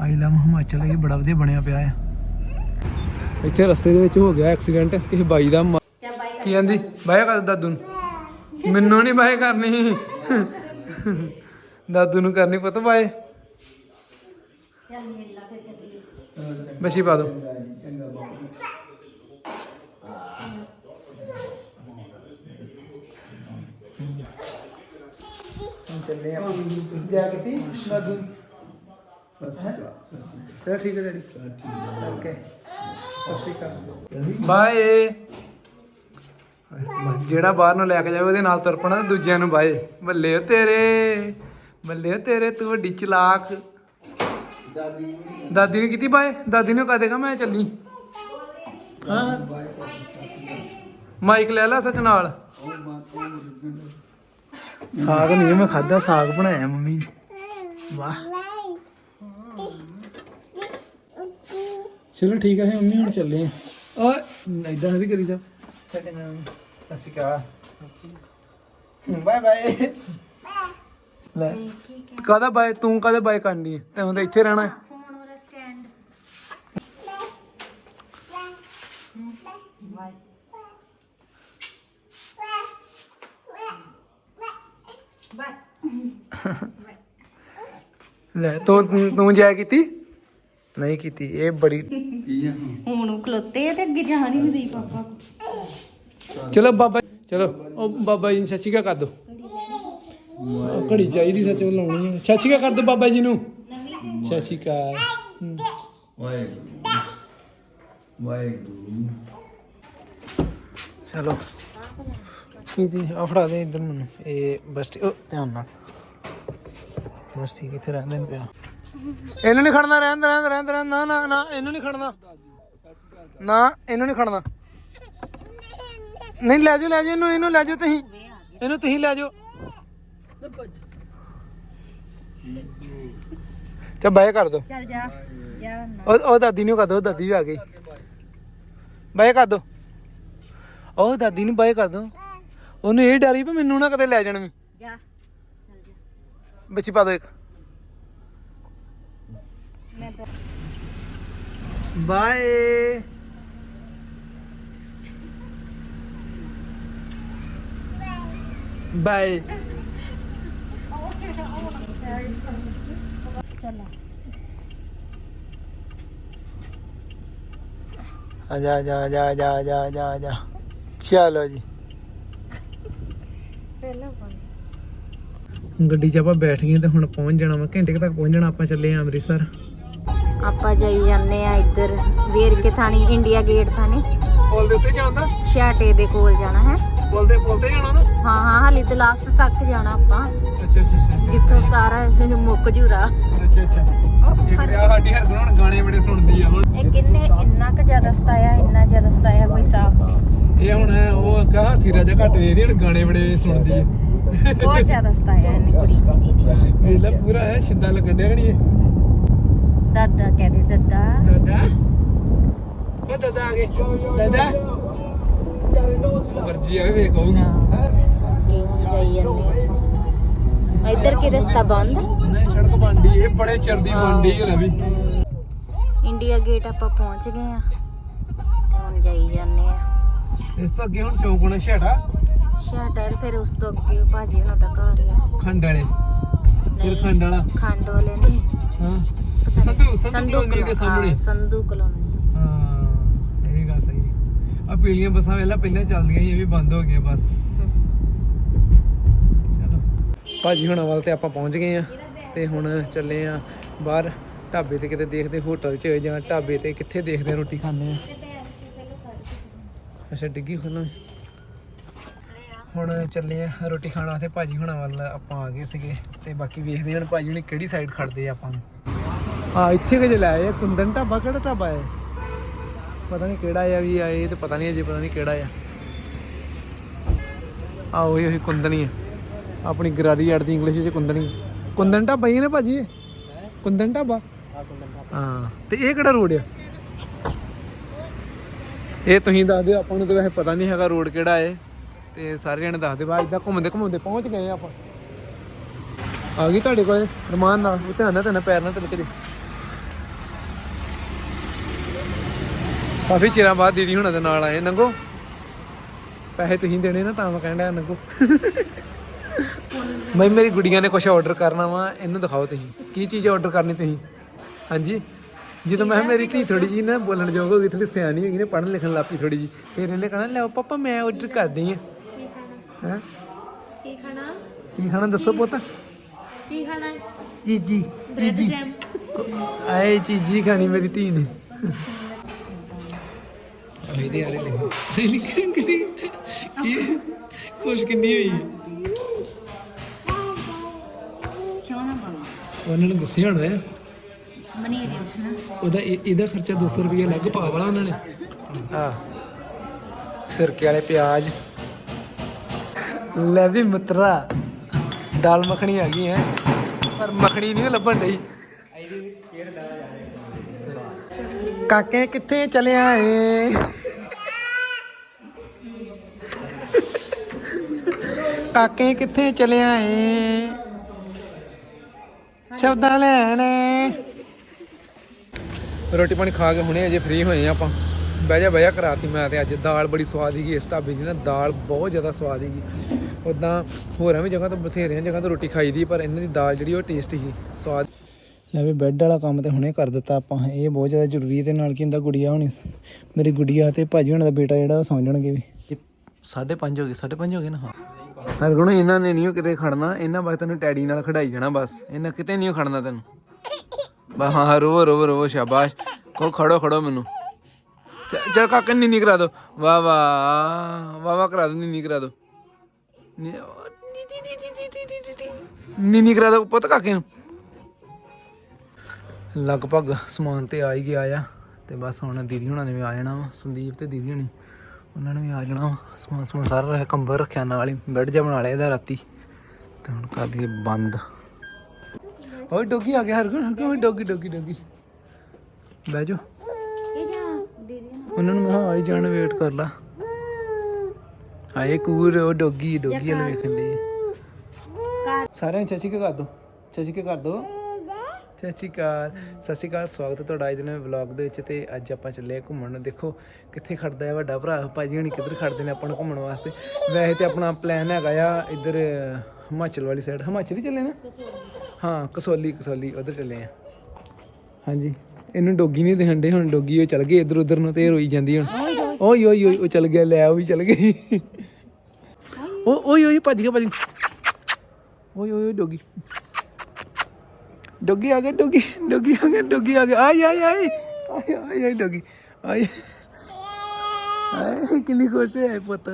ਆਈ ਲਵ ਹਿਮਾਚਲ ਇਹ ਬੜਾ ਵਧੀਆ ਬਣਿਆ ਪਿਆ ਆ। ਇੱਥੇ ਰਸਤੇ ਦੇ ਵਿੱਚ ਹੋ ਗਿਆ ਐਕਸੀਡੈਂਟ ਕਿਸੇ ਬਾਈ ਦਾ ਮਾ- ਕੀ ਕਹਿੰਦੀ? ਬਾਏ ਕਰ ਦਾਦੂ ਨੂੰ? ਮੈਨੂੰ ਨਹੀਂ ਬਾਏ ਕਰਨੀ। ਦਾਦੂ ਨੂੰ ਕਰਨੀ ਪਤਾ ਬਾਏ ਬਸੀ ਪਾ ਦੋ। ਚੱਲੇ ਆ ਜਾ ਕਿਤੀ ਦਾਦੂ। ਚਲੋ ਠੀਕ ਹੈ ਡੈਡੀ। ਓਕੇ ਸਤਿ ਸ਼੍ਰੀ ਅਕਾਲ। ਬਾਏ। ਜਿਹੜਾ ਬਾਹਰ ਨੂੰ ਲੈ ਕੇ ਜਾਵੇ ਉਹਦੇ ਨਾਲ ਤੁਰ ਪਣਾ ਤੇ ਦੂਜਿਆਂ ਨੂੰ ਬਾਏ। ਬੱਲੇ ਓ ਤੇਰੇ। ਬੱਲੇ ਓ ਤੇਰੇ ਤੂੰ ਵੱਡੀ ਚਲਾਕ। ਦਾਦੀ ਨੇ ਕੀਤੀ ਬਾਏ? ਦਾਦੀ ਨੇ ਕਹ ਦੇਗਾ ਮੈਂ ਚੱਲੀ? ਹਾਂ। ਮਾਈਕ ਲੈ ਲੈ ਸੱਚ ਨਾਲ। ਸਾਗ ਨਹੀਂ ਮੈਂ ਖਾਦਾ ਸਾਗ ਬਣਾਇਆ ਮੰਮੀ ਵਾਹ। ਚਲੋ ਠੀਕ ਹੈ ਮੰਮੀ ਹੁਣ ਚੱਲੇ ਆ। ਓਏ ਇਦਾਂ ਨਹੀਂ ਕਰੀਦਾ। ਚੱਲੇ ਨਾ ਸਤਿ ਸ਼੍ਰੀ ਅਕਾਲ। ਬਾਏ ਬਾਏ ਲੈ। ਕਾਦਾ ਬਾਏ ਤੂੰ ਕਾਦਾ ਬਾਏ ਕਰਨੀ ਹੈ ਤੈਨੂੰ ਤਾਂ ਇੱਥੇ ਰਹਿਣਾ। ਹੈ ਫੋਨ ਵਾਲਾ ਸਟੈਂਡ ਲੈ ਤੂੰ ਤੂੰ- ਤੂੰ ਜਾਇਆ ਕੀਤੀ? ਨਹੀਂ ਕੀਤੀ ਇਹ ਬੜੀ ਹੁਣ ਉਹ ਖਲੋਤੇ ਆ ਤੇ ਅੱਗੇ ਜਾਣ ਹੀ ਨਹੀਂ ਦੇਈ ਪਾਪਾ ਚਲੋ ਬਾਬਾ ਚਲੋ ਉਹ ਬਾਬਾ ਜੀ ਨੂੰ ਸਤਿ ਸ਼੍ਰੀ ਅਕਾਲ ਕਰ ਦੋ। ਉਹ ਘੜੀ ਚਾਹੀਦੀ ਸੱਚ ਉਹ ਲਾਉਣੀ ਹੈ ਸਤਿ ਸ਼੍ਰੀ ਅਕਾਲ ਕਰ ਦੋ ਬਾਬਾ ਜੀ ਨੂੰ। ਸਤਿ ਸ਼੍ਰੀ ਅਕਾਲ। ਹਮ। ਵਾਹਿਗੁਰੂ। ਵਾਹਿਗੁਰੂ। ਚਲੋ। ਕੀ ਜੀ ਆ ਫੜਾ ਦੇ ਇਧਰ ਮੈਨੂੰ। ਇਹ ਬਸ ਠੀਕ- ਉਹ ਧਿਆਨ ਨਾਲ। ਬਸ ਠੀਕ ਇੱਥੇ ਰਹਿੰਦੇ ਨੇ ਪਿਆ? ਇਹਨੂੰ ਨਹੀਂ ਖੜਨਾ ਰਹਿਣ ਦੇ ਰਹਿਣ ਦੇ ਰਹਿਣ ਦੇ ਰਹਿਣ ਦੇ। ਨਾ ਨਾ ਨਾ ਇਹਨੂੰ ਨਹੀਂ ਖੜਨਾ। ਨਾ ਇਹਨੂੰ ਨਹੀਂ ਖੜਨਾ। ਨਹੀਂ ਲੈ ਜਾਓ ਲੈ ਜਾਓ ਇਹਨੂੰ ਇਹਨੂੰ ਲੈ ਜਾਓ ਤੁਸੀਂ। ਇਹਨੂੰ ਤੁਸੀਂ ਲੈ ਜਾਓ। ਚੱਲ ਬਾਏ ਕਰ ਦੋ। ਚੱਲ ਜਾ ਜਾ ਨਾ। ਉਹ ਉਹ ਦਾਦੀ ਨੂੰ ਕਰ ਦੋ ਦਾਦੀ ਵੀ ਆ ਗਈ। ਬਾਏ ਕਰ ਦੋ। ਉਹ ਦਾਦੀ ਨੂੰ ਬਾਏ ਕਰ ਦੋ। ਉਹਨੂੰ ਇਹ ਡਰੀ ਵੀ ਮੈਨੂੰ ਨਾ ਕਦੇ ਲੈ ਜਾਣ ਵੀ। ਜਾ ਚੱਲ ਜਾ। ਬੱਚੀ ਪਾ ਦੋ ਇੱਕ ਮੈਂ ਤਾਂ ਬਾਏ। ਬਾਏ। ਚੱਲ ਆ ਜਾ ਜਾ ਜਾ ਜਾ ਜਾ ਜਾ ਜਾ। ਚਲੋ ਜੀ। ਪਹਿਲਾਂ ਗੱਡੀ 'ਚ ਆਪਾਂ ਬੈਠ ਗਏ ਤੇ ਹੁਣ ਪਹੁੰਚ ਜਾਣਾ ਵਾ। ਘੰਟੇ ਕੁ ਤੱਕ ਪਹੁੰਚ ਜਾਣਾ ਆਪਾਂ ਚੱਲੇ ਆ ਅੰਮ੍ਰਿਤਸਰ। ਆਪਾਂ ਜਾਈ ਜਾਂਦੇ ਆ ਇੱਧਰ ਵੇਰ ਕੇ ਥਾਣੀ ਇੰਡੀਆ ਗੇਟ ਥਾਣੀ। ਪੁਲ ਦੇ ਉੱਤੇ ਜਾਂਦਾ ਛਾਟੇ ਦੇ ਕੋਲ ਜਾਣਾ ਹੈ। ਪੁਲ ਦੇ ਪੁਲ ਤੇ ਜਾਣਾ ਨਾ? ਹਾਂ ਹਾਂ ਹਾਲੇ ਤੇ ਲਾਸਟ ਤੱਕ ਜਾਣਾ ਆਪਾਂ। ਅੱਛਾ ਅੱਛਾ ਅੱਛਾ। ਜਿੱਥੋਂ ਸਾਰਾ ਇਹ ਮੁੱਕ ਜੂਰਾ। ਅੱਛਾ ਅੱਛਾ। ਇੱਕ ਆ ਸਾਡੀ ਹਰ ਹੁਣ ਗਾਣੇ ਬੜੇ ਸੁਣਦੀ ਆ ਹੁਣ। ਇਹ ਕਿੰਨੇ ਇੰਨਾ ਕੁ ਜ਼ਿਆਦਾ ਸਤਾਇਆ ਇੰਨਾ ਜ਼ਿਆਦਾ ਸਤਾਇਆ ਕੋਈ ਨਹੀਂ ਇਹ ਹੁਣ ਉਹ ਕਹਾ ਹਾਥੀ ਰਾਜਾ ਘੱਟ ਵੇਖਦੀ ਹੁਣ ਗਾਣੇ ਬੜੇ ਸੁਣਦੀ ਹੈ ਬਹੁਤ ਜ਼ਿਆਦਾ ਸਤਾਇਆ ਇਹਨੇ ਕੁੜੀ। ਵੇਲਾ ਪੂਰਾ ਹੈ ਸਿੱਧਾ ਲੱਗਣ ਡਿਆ ਨਹੀਂ ਦਾਦਾ ਕਹਦੇ ਦਾਦਾ। ਦਾਦਾ? ਉਹ ਦਾਦਾ ਆ ਗਏ। ਦਾਦਾ? ਮਰਜ਼ੀ ਆਵੇ ਵੇਖੋ ਹੁਣ ਜਾਈ ਜਾਂਦੇ ਇੱਧਰ ਕੀ ਰਸਤਾ ਬੰਦ? ਨਹੀਂ ਸੜਕ ਬੰਦੀ ਇਹ ਬੜੇ ਚਿਰ ਦੀ ਬੰਦੀ ਹੈ ਵੀ। ਇੰਡੀਆ ਗੇਟ ਆਪਾਂ ਪਹੁੰਚ ਗਏ ਆ। ਤੇ ਹੁਣ ਜਾਈ ਜਾਂਦੇ ਆ। ਇਸ ਤੋਂ ਅੱਗੇ ਹੁਣ ਚੌਂਕ ਹੋਣਾ ਛੇੜਾ ਸ਼ਟਰ ਫਿਰ ਉਸ ਤੋਂ ਅੱਗੇ ਭਾਜੀ ਉਹਨਾਂ ਦਾ ਘਰ ਆ। ਖੰਡ ਵਾਲੇ। ਫਿਰ ਖੰਡ ਵਾਲਾ। ਖੰਡ ਵਾਲੇ ਨਹੀਂ ਹਾਂ। ਸੰਧੂ ਸੰਧੂ ਕਲੋਨੀ ਦੇ ਸਾਹਮਣੇ। ਸੰਧੂ ਕਲੋਨੀ ਹਾਂ ਇਹ ਗੱਲ ਸਹੀ ਆ ਪੀਲੀਆਂ ਬੱਸਾਂ ਵੇਲਾ ਪਹਿਲਾਂ ਚੱਲਦੀਆਂ ਸੀ ਇਹ ਵੀ ਬੰਦ ਹੋ ਗਈਆਂ ਬਸ। ਚਲੋ। ਭਾਜੀ ਹੁਣਾਂ ਵੱਲ ਤੇ ਆਪਾਂ ਪਹੁੰਚ ਗਏ ਆ ਤੇ ਹੁਣ ਚੱਲੇ ਆ ਬਾਹਰ ਢਾਬੇ ਤੇ ਕਿਤੇ ਦੇਖਦੇ ਹੋਟਲ 'ਚ ਜਾਂ ਢਾਬੇ ਤੇ ਕਿੱਥੇ ਦੇਖਦੇ ਆ ਰੋਟੀ ਖਾਣੇ ਆ ਅੱਛਾ ਡਿੱਗੀ ਖੋਲਾਂ ਹੁਣ ਚੱਲੇ ਆ ਰੋਟੀ ਖਾਣ ਵਾਸਤੇ। ਭਾਜੀ ਹੁਣਾਂ ਵੱਲ ਆਪਾਂ ਆ ਗਏ ਸੀਗੇ ਤੇ ਬਾਕੀ ਵੇਖਦੇ ਹਾਂ ਭਾਜੀ ਹੁਣੀ ਕਿਹੜੀ ਸਾਈਡ ਖੜਦੇ ਆ ਆਪਾਂ। ਨੂੰ ਆ, ਇੱਥੇ ਕਿ ਜੇ ਕੁੰਦਨ ਢਾਬਾ, ਕਿਹੜਾ ਢਾਬਾ ਹੈ? ਪਤਾ ਨਹੀਂ ਕਿਹੜਾ ਆ ਵੀ ਆ ਇਹ ਤੇ ਪਤਾ ਨਹੀਂ ਅਜੇ, ਪਤਾ ਨਹੀਂ ਕਿਹੜਾ ਆ। ਆ ਉਹੀ ਉਹੀ ਕੁੰਦਨੀ ਆ। ਆਪਣੀ ਗਰਾਰੀ ਅੜਦੀ ਇੰਗਲਿਸ਼ ਵਿੱਚ ਕੁੰਦਨੀ। ਕੁੰਦਨ ਢਾਬਾ ਹੀ ਹੈ ਭਾਜੀ ਕੁੰਦਨ ਢਾਬਾ? ਹਾਂ, ਤੇ ਇਹ ਕਿਹੜਾ ਰੋਡ ਆ? ਇਹ ਤੁਸੀਂ ਦੱਸ ਦਿਓ, ਆਪਾਂ ਨੂੰ ਤਾਂ ਵੈਸੇ ਪਤਾ ਨਹੀਂ ਹੈਗਾ ਰੋਡ ਕਿਹੜਾ ਹੈ। ਤੇ ਸਾਰੇ ਜਣੇ ਦੱਸ ਦਿਓ ਬਾ ਇਦਾਂ ਘੁੰਮਦੇ ਘੁੰਮਦੇ ਪਹੁੰਚ ਗਏ ਆਪਾਂ। ਆ ਗਈ ਤੁਹਾਡੇ ਕੋਲ? ਰਮਾਨ ਨਾਲ ਉਹ ਧਿਆਨ ਨਾਲ, ਧਿਆਨ ਪੈਰ ਨਾਲ ਤਿਲਕ ਜੇ। ਕਾਫੀ ਚਿਰਾਂ ਬਾਅਦ ਦੀਦੀ ਹੁਣਾਂ ਦੇ ਨਾਲ ਆਏ। ਨੰਗੋ ਪੈਸੇ ਤੁਸੀਂ ਦੇਣੇ ਨਾ ਤਾਂ ਮੈਂ ਡਿਆ ਨੰਗੋ। ਬਈ ਮੇਰੀ ਗੁੜੀਆਂ ਨੇ ਕੁਝ ਆਰਡਰ ਕਰਨਾ ਵਾ ਇਹਨੂੰ ਦਿਖਾਓ ਤੁਸੀਂ। ਕੀ ਚੀਜ਼ ਆਰਡਰ ਕਰਨੀ ਤੁਸੀਂ? ਹਾਂਜੀ। ਜਦੋਂ ਮੈਂ ਮੇਰੀ ਧੀ ਥੋੜੀ ਜੀ ਨਾ ਬੋਲਣ ਯੋਗ ਹੋ ਗਈ ਥੋੜੀ ਸਿਆਣੀ ਹੋ ਗਈ ਨੇ ਪੜ੍ਹਨ ਲਿਖਣ ਲੱਪੀ ਥੋੜੀ ਜੀ ਫਿਰ ਇਹਨੇ ਕਹਣਾ ਲੈ ਪਾਪਾ ਮੈਂ ਆਰਡਰ ਕਰਦੀ ਆ ਕੀ ਖਾਣਾ? ਹੈ? ਕੀ ਖਾਣਾ? ਕੀ ਖਾਣਾ ਦੱਸੋ ਪੁੱਤ? ਕੀ ਖਾਣਾ? ਚੀਜੀ ਬ੍ਰੈਡ ਚੀਜੀ ਜੈਮ। ਆਏ ਚੀਜੀ ਖਾਣੀ ਮੇਰੀ ਧੀ ਨੇ। ਆਈ ਆਰੇ ਲਿਖੋ। ਲਿਖਣ ਕਿ ਕੀ ਖੁਸ਼ ਕਿੰਨੀ ਹੋਈ? ਹੈ ਚੋਣਾ ਬਾਬਾ ਉਹਨਾਂ ਨੂੰ ਗੁੱਸੇ ਹੋਣਾ ਹੈ? ਮਨੀ ਦੇ ਉੱਠਣਾ ਉਹਦਾ ਇਹ- ਇਹਦਾ ਖਰਚਾ 200 ਰੁਪਏ ਅਲੱਗ ਪਾ ਦੇਣਾ ਉਹਨਾਂ ਨੇ। ਆ ਸਿਰਕੇ ਵਾਲੇ ਪਿਆਜ਼। ਲੈ ਵੀ ਮਿੱਤਰਾ, ਦਾਲ ਮੱਖਣੀ ਆ ਗਈ ਹੈ। ਪਰ ਮੱਖਣੀ ਨਹੀਂ ਲੱਭਣ ਡਈ। ਕਾਕੇ, ਕਿੱਥੇ ਚਲਿਆ ਏ ਕਾਕੇ ਕਿੱਥੇ ਚਲਿਆ ਏ ਸ਼ਬਦਾਂ ਲੈਣ। ਰੋਟੀ ਪਾਣੀ ਖਾ ਕੇ ਹੁਣੇ ਅਜੇ ਫ੍ਰੀ ਹੋਏ ਆ ਆਪਾਂ। ਬਹਿ ਜਾ ਬਹਿ ਜਾ ਕਰਾਤੀ ਮੈਂ ਤੇ ਅੱਜ। ਦਾਲ ਬੜੀ ਸਵਾਦ ਸੀਗੀ ਇਸ ਢਾਬੇ ਦੀ ਨਾ ਦਾਲ ਬਹੁਤ ਜ਼ਿਆਦਾ ਸਵਾਦ ਸੀਗੀ। ਉਦਾਂ ਹੋਰਾਂ ਵੀ ਜਗ੍ਹਾ ਤੋਂ ਬਥੇਰੀਆਂ ਜਗ੍ਹਾ ਤੋਂ ਰੋਟੀ ਖਾਈ ਦੀ ਪਰ ਇਹਨਾਂ ਦੀ ਦਾਲ ਜਿਹੜੀ ਉਹ ਟੇਸਟ ਸੀ ਸਵਾਦ। ਲੈ ਵੀ ਬੈੱਡ ਵਾਲਾ ਕੰਮ ਤੇ ਹੁਣੇ ਕਰ ਦਿੱਤਾ ਆਪਾਂ। ਇਹ ਬਹੁਤ ਜ਼ਿਆਦਾ ਜ਼ਰੂਰੀ ਤੇ ਨਾਲ ਕੀ ਹੁੰਦਾ ਗੁੜੀਆ ਹੋਣੀ ਮੇਰੀ ਗੁੜੀਆ ਤੇ ਭਾਜੀ ਹੋਣਾ ਦਾ ਬੇਟਾ ਜਿਹੜਾ ਉਹ ਸੌਂ ਜਾਣਗੇ ਵੀ। 5:30 ਹੋ ਗਏ 5:30 ਹੋ ਗਏ ਨਾ ਹਾਂ। ਹਰ ਇਹਨਾਂ ਨੇ ਨਹੀਂ ਕਿਤੇ ਖੜਨਾ, ਇਹਨਾਂ ਬਸ ਤੈਨੂੰ ਟੈਡੀ ਨਾਲ ਖੜਾਈ ਜਾਣਾ ਬਸ। ਇਹਨਾਂ ਕਿਤੇ ਨਹੀਂ ਖੜਨਾ ਤੈਨੂੰ। ਬਸ ਹਾਂ ਹਾਂ, ਰੋਵੋ ਰੋਵੋ ਸ਼ਾਬਾਸ਼। ਕੋ ਖੜੋ ਖੜੋ ਮੈਨੂੰ। ਚ- ਚੱਲ ਕਾਕਾ, ਨੀਨੀ ਕਰਾ ਦੋ। ਵਾਹ ਵਾਹ ਵਾਹ ਵਾਹ, ਕਰਾ ਦੋ, ਨੀਨੀ ਕਰਾ ਦੋ। ਨੀ- ਨੀਨੀ ਕਰਾ ਦੋ ਪੁੱਤ ਕਾਕੇ ਨੂੰ। ਲਗਭਗ ਸਮਾਨ ਤੇ ਆ ਹੀ ਗਿਆ ਆ। ਤੇ ਬਸ ਹੁਣ ਦੀਦੀ ਹੁਣਾਂ ਨੇ ਵੀ ਆ ਜਾਣਾ ਵਾ, ਸੰਦੀਪ ਤੇ ਦੀਦੀ ਹੁਣੀ। ਉਹਨਾਂ ਨੇ ਵੀ ਆ ਜਾਣਾ ਸਮਾਨ ਸਮਾਨ ਸਾਰਾ ਰੱਖਿਆ ਕੰਬਲ ਰੱਖਿਆ ਨਾਲ ਹੀ, ਬੈੱਡ ਜਿਹਾ ਬਣਾ ਲਿਆ ਇਹਦਾ ਰਾਤੀ। ਤੇ ਹੁਣ ਕਰ ਦਈਏ ਬੰਦ। ਓਏ, ਡੋਗੀ ਆ ਗਿਆ Hargun Hargun doggy doggy doggy. ਬਹਿ ਜਾ ਉਹਨਾਂ ਨੂੰ ਮੈਂ ਕਿਹਾ, ਆ ਹੀ ਜਾਣ, ਵੇਟ ਕਰ ਲਾ। ਆਏ ਕੂਰ, ਉਹ ਡੋਗੀ ਡੋਗੀ ਵਾਲੇ ਵੇਖਣ ਦੇ ਸਾਰਿਆਂ ਨੂੰ ਚਾਚੀ ਕੇ ਕਰ ਦੋ, ਚਾਚੀ ਕੇ ਕਰ ਦੋ। ਸਤਿ ਸ਼੍ਰੀ ਅਕਾਲ। ਸਤਿ ਸ਼੍ਰੀ ਅਕਾਲ, ਸਵਾਗਤ ਹੈ ਤੁਹਾਡਾ ਅੱਜ ਦੇ ਨਵੇਂ ਵਲੌਗ ਦੇ ਵਿੱਚ ਤੇ ਅੱਜ ਆਪਾਂ ਚੱਲੇ ਆ ਘੁੰਮਣ ਨੂੰ। ਦੇਖੋ ਕਿੱਥੇ ਖੜਦਾ ਹੈ ਵੱਡਾ ਭਰਾ, ਭਾਜੀ ਹੁਣੀ ਕਿੱਧਰ ਖੜਦੇ ਨੇ ਆਪਾਂ ਨੂੰ ਘੁੰਮਣ ਵਾਸਤੇ। ਵੈਸੇ ਤੇ ਆਪਣਾ ਪਲਾਨ ਹੈਗਾ ਆ ਇੱਧਰ ਹਿਮਾਚਲ ਵਾਲੀ ਸਾਈਡ ਹਿਮਾਚਲ ਹੀ ਚੱਲੇ ਨਾ? ਹਾਂ, ਕਸੌਲੀ, ਕਸੋਲੀ, ਉਧਰ ਚੱਲੇ ਆ ਹਾਂਜੀ। ਇਹਨੂੰ ਡੋਗੀ ਨਹੀਂ ਦਿਖਣ ਡੇ ਹੁਣ ਡੋਗੀ ਉਹ ਚੱਲ ਗਏ ਇੱਧਰ ਉੱਧਰ ਨੂੰ ਤੇ ਰੋਈ ਜਾਂਦੀ ਹੁਣ। ਓਏ ਓਏ ਓਏ, ਉਹ ਚੱਲ ਗਿਆ, ਲੈ ਉਹ ਵੀ ਚੱਲ ਗਈ। ਓ, ਓਏ ਓਏ, ਭੱਜ ਗਿਆ ਭੱਜ। ਗਿਆ ਓਏ ਓਏ, ਡੋਗੀ। ਡੋਗੀ ਆ ਗਿਆ ਡੋਗੀ ਡੋਗੀ ਆ ਗਿਆ ਡੋਗੀ ਆ ਗਿਆ ਆਈ ਆਈ ਆਈ। ਆਈ ਆਈ ਆਈ ਡੋਗੀ। ਆਈ। ਆਈ ਕਿੰਨੀ ਖੁਸ਼ ਹੈ ਪੁੱਤ।